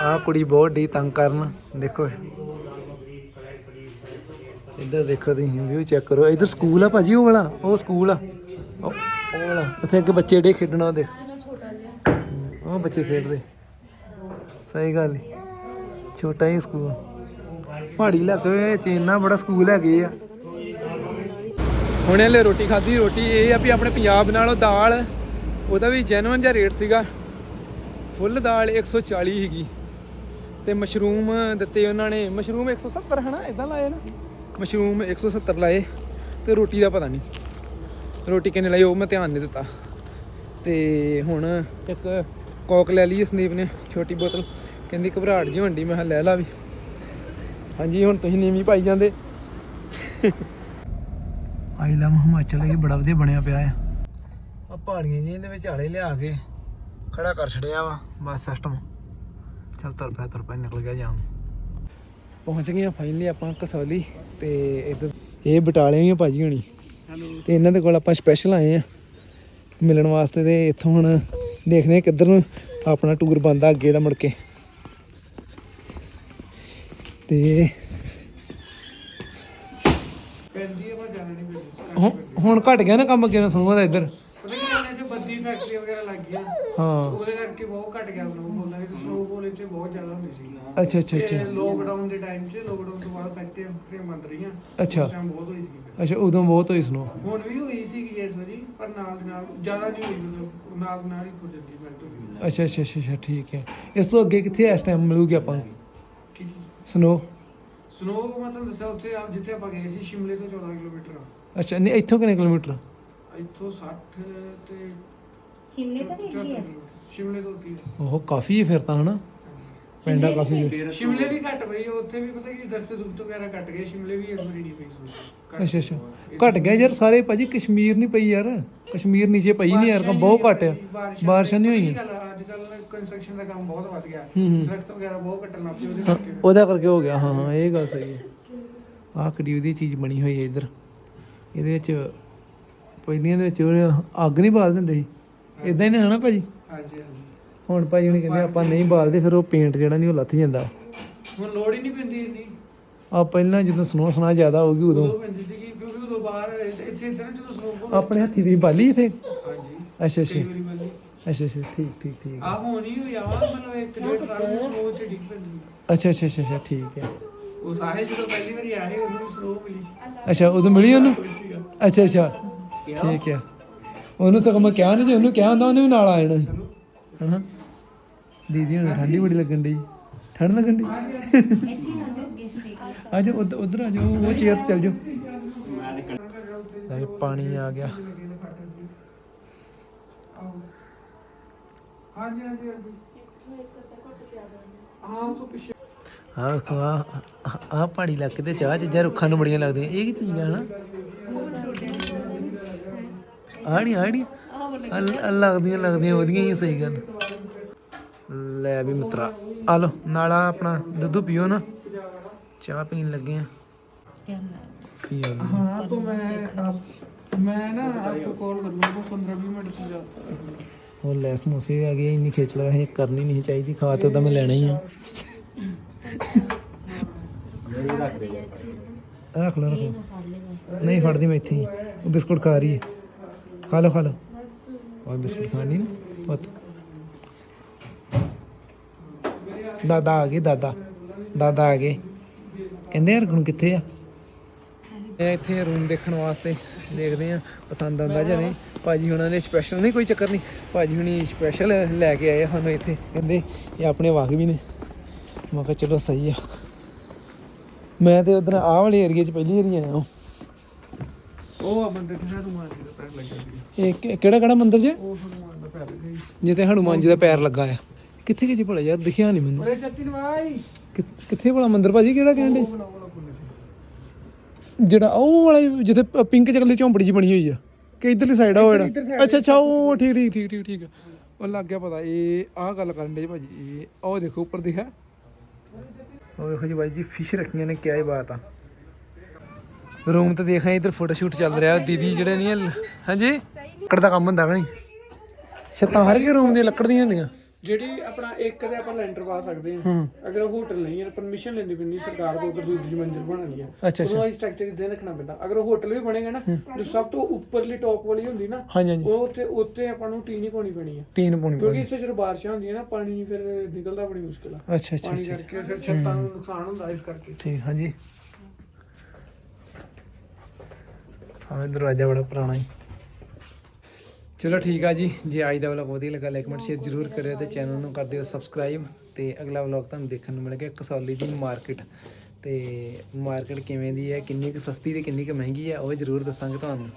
ਆ ਕੁੜੀ ਬਹੁਤ ਡੀ ਤੰਗ ਕਰਨ ਦੇਖੋ। ਇੱਧਰ ਦੇਖੋ ਤੁਸੀਂ ਵਿਊ ਚੈੱਕ ਕਰੋ। ਇੱਧਰ ਸਕੂਲ ਆ ਭਾਜੀ, ਉਹ ਵਾਲਾ? ਉਹ ਸਕੂਲ ਆ। ਉਹ ਉਹ ਵਾਲਾ। ਉੱਥੇ ਅੱਗੇ ਬੱਚੇ ਡੇ ਖੇਡਣਾ ਦੇਖ। ਉਹ ਬੱਚੇ ਖੇਡਦੇ। ਸਹੀ ਗੱਲ ਈ। ਛੋਟਾ ਹੀ ਸਕੂਲ ਪਹਾੜੀ ਇਲਾਕੇ ਵਿੱਚ ਇੰਨਾ ਬੜਾ ਸਕੂਲ ਹੈਗੇ ਆ। ਹੁਣ ਇਹਲੇ ਰੋਟੀ ਖਾਧੀ, ਰੋਟੀ ਇਹ ਆ ਵੀ ਆਪਣੇ ਪੰਜਾਬ ਨਾਲੋਂ ਦਾਲ, ਉਹਦਾ ਵੀ ਜੈਨੂਨ ਜਿਹਾ ਰੇਟ ਸੀਗਾ। ਫੁੱਲ ਦਾਲ 140 ਹੈਗੀ ਤੇ ਮਸ਼ਰੂਮ ਦਿੱਤੇ ਉਹਨਾਂ ਨੇ। ਮਸ਼ਰੂਮ 170 ਹਨਾ ਇਦਾਂ ਲਾਏ ਨਾ। ਮਸ਼ਰੂਮ 170 ਲਾਏ ਤੇ ਰੋਟੀ ਦਾ ਪਤਾ ਨਹੀਂ। ਰੋਟੀ ਕਿੰਨੇ ਲਾਈ ਉਹ ਮੈਂ ਧਿਆਨ ਨਹੀਂ ਦਿੱਤਾ। ਤੇ ਹੁਣ ਇੱਕ ਕੋਕ ਲੈ ਲਈ ਸੰਦੀਪ ਨੇ, ਛੋਟੀ ਬੋਤਲ। ਕਹਿੰਦੀ ਘਬਰਾਹਟ ਜੀ ਹੁੰਦੀ ਮੈਂ ਲੈ ਲਾ ਵੀ। ਹਾਂਜੀ, ਹੁਣ ਤੁਸੀਂ ਨੀਵੀਂ ਪਾਈ ਜਾਂਦੇ। ਆਈਲਮ ਹਿਮਾਚਲ ਇਹ ਬੜਾ ਵਧੀਆ ਬਣਿਆ ਪਿਆ ਆ। ਆ ਪਹਾੜੀਆਂ ਜੀ ਇਹਦੇ ਵਿੱਚ ਆਲੇ ਲਿਆ ਕੇ ਖੜਾ ਕਰ ਛੜਿਆ ਵਾ, ਬਸ ਸਿਸਟਮ ਚੱਲ ਤੁਰ ਪਿਆ ਤੁਰ ਪਿਆ, ਨਿਕਲ ਗਿਆ ਜਾਮ। ਪਹੁੰਚ ਗਏ ਆ ਫਾਈਨਲੀ ਆਪਾਂ ਕਸੌਲੀ ਤੇ ਇੱਧਰ ਇਹ ਬਟਾਲੇ ਹੀ ਆ ਭਾਜੀ ਹੋਣੀ। ਤੇ ਇਹਨਾਂ ਦੇ ਕੋਲ ਆਪਾਂ ਸਪੈਸ਼ਲ ਆਏ ਆ। ਮਿਲਣ ਵਾਸਤੇ ਤੇ ਇੱਥੋਂ ਹੁਣ ਦੇਖਦੇ ਆ ਕਿੱਧਰ ਨੂੰ ਆਪਣਾ ਟੂਰ ਬੰਦਾ ਅੱਗੇ ਦਾ ਮੁੜ ਕੇ। ਤੇ ਪੈਂਦੀ ਹੈ ਪਰ ਜਾਣਾ ਨਹੀਂ ਪੈਂਦੀ। ਹੁਣ- ਘਟ ਗਿਆ ਨਾ ਕੰਮ ਅੱਗੇ ਨਾ ਸੁਣੂਗਾ ਦਾ ਇੱਧਰ? ਹੈ ਜੇ ਬੱਦੀ ਫੈਕਟਰੀ ਵਗੈਰਾ ਲੱਗ ਗਈਆਂ। ਹਾਂ। ਉਹਦੇ ਕਰਕੇ ਬਹੁਤ ਘਟ ਗਿਆ ਸਨੋਫਾਲ। ਦਾ ਤਾਂ ਸਨੋਫਾਲ ਇੱਥੇ ਬਹੁਤ ਜ਼ਿਆਦਾ ਹੁੰਦੀ ਸੀ। ਅੱਛਾ ਅੱਛਾ ਅੱਛਾ। ਲੋਕਡਾਊਨ ਦੇ ਟਾਈਮ 'ਚ ਲੋਕਡਾਊਨ ਤੋਂ ਬਾਅਦ ਫੈਕਟਰੀਆਂ ਫੈਕਟਰੀਆਂ ਬੰਦ ਰਹੀਆਂ ਅੱਛਾ। ਉਸ ਬਹੁਤ ਹੋਈ ਸੀ। ਅੱਛਾ ਉਦੋਂ ਬਹੁਤ ਹੋਈ ਸੁਣੋ। ਹੁਣ ਵੀ ਹੋਈ ਸੀਗੀ ਇਸ ਵਾਰੀ ਪਰ ਨਾਲ ਦੀ ਨਾਲ ਜ਼ਿਆਦਾ ਨਹੀਂ ਹੋਈ ਮਤਲਬ ਨਾਲ ਦੀ ਨਾਲ ਹੀ ਖੁੱਲ ਜਾਂਦੀ ਹੋ ਗਈ ਅੱਛਾ ਅੱਛਾ ਅੱਛਾ ਅੱਛਾ ਠੀਕ ਹੈ। ਇਸ ਤੋਂ ਅੱਗੇ ਕਿੱਥੇ ਇਸ ਟਾਈਮ ਮਿਲੂਗੀ ਆਪਾਂ ਕੀ ਚੀਜ਼? ਸਨੋ ਸਨੋ ਮਤਲਬ ਦੱਸਿਆ ਉੱਥੇ ਆ ਜਿੱਥੇ ਆਪਾਂ ਗਏ ਸੀ ਸ਼ਿਮਲੇ ਤੋਂ 14 ਕਿਲੋਮੀਟਰ ਆ। ਅੱਛਾ ਨਹੀਂ ਇੱਥੋਂ ਕਿੰਨੇ ਕਿਲੋਮੀਟਰ? ਇੱਥੋਂ 60 ਤੇ ਸ਼ਿਮਲੇ ਤਾਂ 74 ਕਿਲੋਮੀਟਰ। ਸ਼ਿਮਲੇ ਤੋਂ ਕੀ ਹੈ ਉਹ ਕਾਫੀ ਹੈ ਫਿਰ ਤਾਂ ਹਨਾ? ਪਿੰਡਾ ਕਾਫੀ ਹੈ। ਸ਼ਿਮਲੇ ਵੀ ਘਟ ਪਈ ਉੱਥੇ ਵੀ ਪਤਾ ਕੀ ਦਰਖਤ ਦੁਖਤ ਵਗੈਰਾ ਘਟ ਗਏ ਸ਼ਿਮਲੇ ਵੀ ਇਸ ਵਾਰੀ ਨਹੀਂ ਪਈ ਅੱਛਾ ਅੱਛਾ। ਘਟ ਗਿਆ ਯਾਰ ਸਾਰੇ ਭਾਜੀ ਕਸ਼ਮੀਰ ਨਹੀਂ ਪਈ ਯਾਰ। ਕਸ਼ਮੀਰ ਨੀਚੇ ਪਈ ਨਹੀਂ ਯਾਰ ਬਹੁਤ ਘਟ ਆ। ਬਾਰਿਸ਼ਾਂ ਨਹੀਂ ਹੋਈਆਂ। ਅੱਜ ਕੱਲ ਕੰਸਟਰਕਸ਼ਨ ਦਾ ਕੰਮ ਬਹੁਤ ਵੱਧ ਗਿਆ। ਹੂੰ ਹੂੰ। ਦਰਖਤ ਵਗੈਰਾ ਬਹੁਤ ਕੱਟਣ ਲੱਗ ਪਏ ਉਹਦੇ ਹਾਂ, ਕਰਕੇ। ਉਹਦਾ ਕਰਕੇ ਹੋ ਗਿਆ ਹਾਂ ਹਾਂ ਇਹ ਗੱਲ ਸਹੀ ਹੈ। ਆਹ ਕੜੀ ਉਹਦੀ ਚੀਜ਼ ਬਣੀ ਹੋਈ ਹੈ ਇੱਧਰ। ਇਹਦੇ ਵਿੱਚ ਪਹਿਲੀਆਂ ਦੇ ਵਿੱਚ ਉਹ ਅੱਗ ਨਹੀਂ ਬਾਲ ਦਿੰਦੇ ਸੀ। ਇਦਾਂ ਹੀ ਨਾ ਹਨਾ ਭਾਜੀ? ਹਾਂਜੀ ਹਾਂਜੀ। ਹੁਣ ਭਾਜੀ ਹੁਣੀ ਕਹਿੰਦੇ ਆਪਾਂ ਨਹੀਂ ਬਾਲਦੇ ਫਿਰ ਉਹ ਪੇਂਟ ਜਿਹੜਾ ਨਹੀਂ ਉਹ ਲੱਥ ਜਾਂਦਾ। ਹੁਣ ਲੋੜ ਹੀ ਨਹੀਂ ਪੈਂਦੀ ਇੰਨੀ। ਆ ਪਹਿਲਾਂ ਜਦੋਂ ਸਨੋ ਸਨਾ ਜ਼ਿਆਦਾ ਹੋਊਗੀ ਉਦੋਂ। ਉਦੋਂ ਪੈਂਦੀ ਸੀਗੀ ਕਿਉਂਕਿ ਉਦੋਂ ਬਾਹਰ ਇੱਥੇ ਇੱਥੇ ਨਾ ਜਦੋਂ ਸਨੋਫਾਲ ਆਪਣੇ ਹੱਥੀ ਦੀ ਬਾਲੀ ਇਥੇ? ਹਾਂਜੀ। ਅੱਛਾ ਅੱਛਾ। ਕਈ ਵਾਰੀ ਬੰਦੀ ਅੱਛਾ ਅੱਛਾ ਠੀਕ ਠੀਕ ਠੀਕ। ਆ ਹੋਣੀ ਹੋਈ ਆ ਮਤਲਬ ਇੱਕ ਡੇਢ ਸਾਲ ਦੀ ਸਨੋ ਚ ਡਿੱਗ ਪੈਂਦੀ ਅੱਛਾ ਅੱਛਾ ਅੱਛਾ ਅੱਛਾ ਠੀਕ ਹੈ। ਉਹ ਸਾਹਿਲ ਜਦੋਂ ਪਹਿਲੀ ਵਾਰੀ ਆਏ ਉਹਨੂੰ ਸਨੋ ਮਿਲੀ ਅੱਛਾ ਉਦੋਂ ਮਿਲੀ ਉਹਨੂੰ? ਸੀਗਾ। ਅੱਛਾ ਅੱਛਾ। ਠੀਕ ਹੈ। ਉਹਨੂੰ ਸਗੋਂ ਮੈਂ ਕਿਹਾ ਨਹੀਂ ਜੇ ਉਹਨੂੰ ਕਿਹਾ ਹੁੰਦਾ ਉਹਨੇ ਵੀ ਨਾਲ ਆ ਜਾਣਾ ਸੀ। ਹਨਾ? ਦੀਦੀ ਨੂੰ ਠੰਡੀ ਬੜੀ ਲੱਗਣ ਡਈ। ਠੰਡ ਲੱਗਣ ਡਈ? ਆ ਜਾ ਉਧਰ ਆ ਜਾਓ ਉਹ ਚੇਅਰ ਤੇ ਚੱਲ ਜਾਓ। ਲੈ ਪਾਣੀ ਆ ਗਿਆ। ਹਾਂਜੀ ਹਾਂਜੀ ਹਾਂਜੀ। ਹਾਂ ਤੋਂ ਪਿੱਛੇ। ਆ ਆ ਆ ਪਹਾੜੀ ਇਲਾਕੇ ਤੇ ਚਾਹ ਚੀਜ਼ਾਂ ਰੁੱਖਾਂ ਨੂੰ ਬੜੀਆਂ ਲੱਗਦੀਆਂ। ਇਹ ਕੀ ਚੀਜ਼ ਆ ਹਨਾ? ਆੜੀ ਆੜੀ ਲੱਗਦੀਆਂ ਲੱਗਦੀਆਂ ਵਧੀਆ ਹੀ ਆ, ਸਹੀ ਗੱਲ ਲੈ ਵੀ ਮਿੱਤਰਾ ਆ ਲੋ ਨਾਲਾ ਆਪਣਾ ਦੁੱਧ ਪੀਓ ਨਾ ਚਾਹ ਪੀਣ ਲੱਗੇ ਆ ਪੀ ਆ ਗਈ। हाँ तो मैं आप मैं ना आपको कॉल करूँगा वो पंद्रह बीस मिनट से ज़्यादा ਉਹ ਲੈ ਸਮੋਸੇ ਵੀ ਆ ਗਏ ਇੰਨੀ ਖੇਚ ਲਾ ਇਹ ਕਰਨੀ ਨਹੀਂ ਚਾਹੀਦੀ ਖਾ ਤੇ ਤਾਂ ਮੈਂ ਲੈਣਾ ਹੀ ਆ ਰੱਖ ਲਓ ਰੱਖ ਲਓ ਨਹੀਂ ਫੜਦੀ ਮੈਂ ਇੱਥੇ ਹੀ ਉਹ ਬਿਸਕੁਟ ਖਾ ਰਹੀ ਹੈ ਖਾ ਲਓ ਖਾ ਲਓ ਉਹ ਬਿਸਕੁਟ ਖਾਣੀ ਨਾ, ਪੁੱਤ। ਦਾਦਾ ਆ ਗਏ, ਦਾਦਾ। ਦਾਦਾ ਆ ਗਏ। ਕਹਿੰਦੇ ਯਾਰ ਹੁਣ ਕਿੱਥੇ ਆ? ਇਹ ਇੱਥੇ ਰੂਮ ਦੇਖਣ ਵਾਸਤੇ, ਦੇਖਦੇ ਆ, ਪਸੰਦ ਆਉਂਦਾ ਜਾਂ ਨਹੀਂ ਭਾਜੀ ਹੁਣਾਂ ਨੇ ਸਪੈਸ਼ਲ ਨਹੀਂ, ਕੋਈ ਚੱਕਰ ਨਹੀਂ। ਭਾਜੀ ਹੁਣੀ ਸਪੈਸ਼ਲ ਲੈ ਕੇ ਆਏ ਆ ਸਾਨੂੰ ਇੱਥੇ। ਕਹਿੰਦੇ ਇਹ ਆਪਣੇ ਵਾਕਬੀ ਨੇ। ਮੈਂ ਕਿਹਾ ਚਲੋ ਸਹੀ ਆ। ਮੈਂ ਤੇ ਉਧਰ ਆਹ ਵਾਲੇ ਏਰੀਏ 'ਚ ਪਹਿਲੀ ਵਾਰੀ ਆਇਆ ਹਾਂ। ਉਹ ਆ ਬੰਦੇ ਤੇ ਹਨੂਮਾਨ ਜੀ ਦਾ ਪੈਰ ਲੱਗਿਆ ਸੀ ਇਹ ਕਿ- ਕਿਹੜਾ ਕਿਹੜਾ ਮੰਦਿਰ ਜੇ? ਉਹ ਹਨੂਮਾਨ ਦਾ ਪੈਰ ਲੱਗਿਆ ਸੀ ਜਿੱਥੇ ਹਨੂਮਾਨ ਜੀ ਦਾ ਪੈਰ ਲੱਗਾ ਆ। ਕਿੱਥੇ ਕਿੱਥੇ ਭਲਾ ਯਾਰ ਦਿਖਿਆ ਨਹੀਂ ਮੈਨੂੰ। ਅਰੇ ਜਤਿਨ ਭਾਈ ਕਿ- ਕਿੱਥੇ ਵਾਲਾ ਮੰਦਿਰ ਭਾਜੀ ਕਿਹੜਾ ਕਹਿੰਦੇ ਜਿਹੜਾ ਉਹ ਵਾਲਾ ਜਿੱਥੇ ਪਿੰਕ ਚਕਲੇ ਝੌਂਪੜੀ ਜੀ ਬਣੀ ਹੋਈ ਆ। ਕਿ ਇਧਰਲੀ ਸਾਈਡ ਆ ਉਹ ਜਿਹੜਾ। ਅੱਛਾ ਅੱਛਾ ਉਹ ਠੀਕ ਠੀਕ ਠੀਕ ਠੀਕ ਠੀਕ ਆ। ਉਹ ਲੱਗ ਗਿਆ ਪਤਾ। ਇਹ ਆਹ ਗੱਲ ਕਰਨ ਦੇ ਭਾਜੀ। ਇਹ ਉਹ ਦੇਖੋ ਉੱਪਰ ਦਿਖਾ ਉਹ ਦੇਖੋ ਜੀ ਬਾਈ ਜੀ ਫਿਸ਼ ਰੱਖੀਆਂ ਨੇ ਕਿਆ ਹੀ ਬਾਤ ਆ। ਰੂਮ ਤੇ ਦੇਖਾਂ ਇਧਰ ਫੋਟੋ ਸ਼ੂਟ ਚੱਲ ਰਿਹਾ ਦੀਦੀ ਜਿਹੜੇ ਨਹੀਂ ਹਾਂਜੀ? ਲੱਕੜ ਦਾ ਕੰਮ ਹੁੰਦਾ ਕਿ ਨਹੀਂ? ਛੱਤਾਂ ਹਰ ਕੇ ਰੂਮ ਦੀਆਂ ਲੱਕੜ ਦੀਆਂ ਹੁੰਦੀਆਂ। ਜਿਹੜੀ ਆਪਣਾ ਇੱਕ ਤੇ ਆਪਾਂ ਲੈਂਟਰ ਪਾ ਸਕਦੇ ਹਾਂ। ਅਗਰ ਉਹ ਹੋਟਲ ਨਹੀਂ ਹੈ ਪਰਮਿਸ਼ਨ ਲੈਣੀ ਪੈਂਦੀ ਸਰਕਾਰ ਕੋਲ ਅਗਰ ਦੂਜੀ ਮੰਜ਼ਿਲ ਬਣਾਉਣੀ ਹੈ ਅੱਛਾ ਅੱਛਾ। ਉਹਨੂੰ ਸਟਰਕਚਰ ਇਦਾਂ ਰੱਖਣਾ ਪੈਂਦਾ। ਅਗਰ ਉਹ ਹੋਟਲ ਵੀ ਬਣੇਗਾ ਨਾ ਜੋ ਸਭ ਤੋਂ ਉੱਪਰਲੀ ਟੌਪ ਵਾਲੀ ਹੁੰਦੀ ਨਾ ਉਹ ਉੱਤੇ ਉੱਤੇ ਆਪਾਂ ਨੂੰ ਟੀਨ ਹੀ ਪਾਉਣੀ ਪੈਣੀ ਹੈ ਟੀਨ ਪਾਉਣੀ ਕਿਉਂਕਿ ਇੱਥੇ ਜਦੋਂ ਬਾਰਿਸ਼ਾਂ ਹੁੰਦੀਆਂ ਨਾ ਪਾਣੀ ਫਿਰ ਨਿਕਲਦਾ ਬੜੀ ਮੁਸ਼ਕਿਲ ਆ। ਅੱਛਾ ਅੱਛਾ ਪਾਣੀ ਕਰਕੇ ਫਿਰ ਛੱਤਾਂ ਨੂੰ ਨੁਕਸਾਨ ਹੁੰਦਾ ਇਸ ਕਰਕੇ। ਠੀਕ ਹਾਂਜੀ। ਹਾਂ ਦਰਵਾਜ਼ਾ ਬੜਾ ਪੁਰਾਣਾ ਹੈ। ਚਲੋ ਠੀਕ ਆ ਜੀ, ਜੇ ਅੱਜ ਦਾ ਵਲੌਗ ਵਧੀਆ ਲੱਗਾ ਲਾਈਕ ਕਮੈਂਟ ਸ਼ੇਅਰ ਜਰੂਰ ਕਰਿਓ ਤੇ ਚੈਨਲ ਨੂੰ ਕਰ ਦਿਓ ਸਬਸਕ੍ਰਾਈਬ ਤੇ ਅਗਲਾ ਵਲੌਗ ਤੁਹਾਨੂੰ ਦੇਖਣ ਨੂੰ ਮਿਲੇਗਾ ਕਸੌਲੀ ਦੀ ਮਾਰਕੀਟ ਤੇ ਮਾਰਕੀਟ ਕਿਵੇਂ ਦੀ ਹੈ, ਕਿੰਨੀ ਕੁ ਸਸਤੀ ਤੇ ਕਿੰਨੀ ਕੁ ਮਹਿੰਗੀ ਹੈ ਉਹ ਜਰੂਰ ਦੱਸਾਂਗੇ ਤੁਹਾਨੂੰ।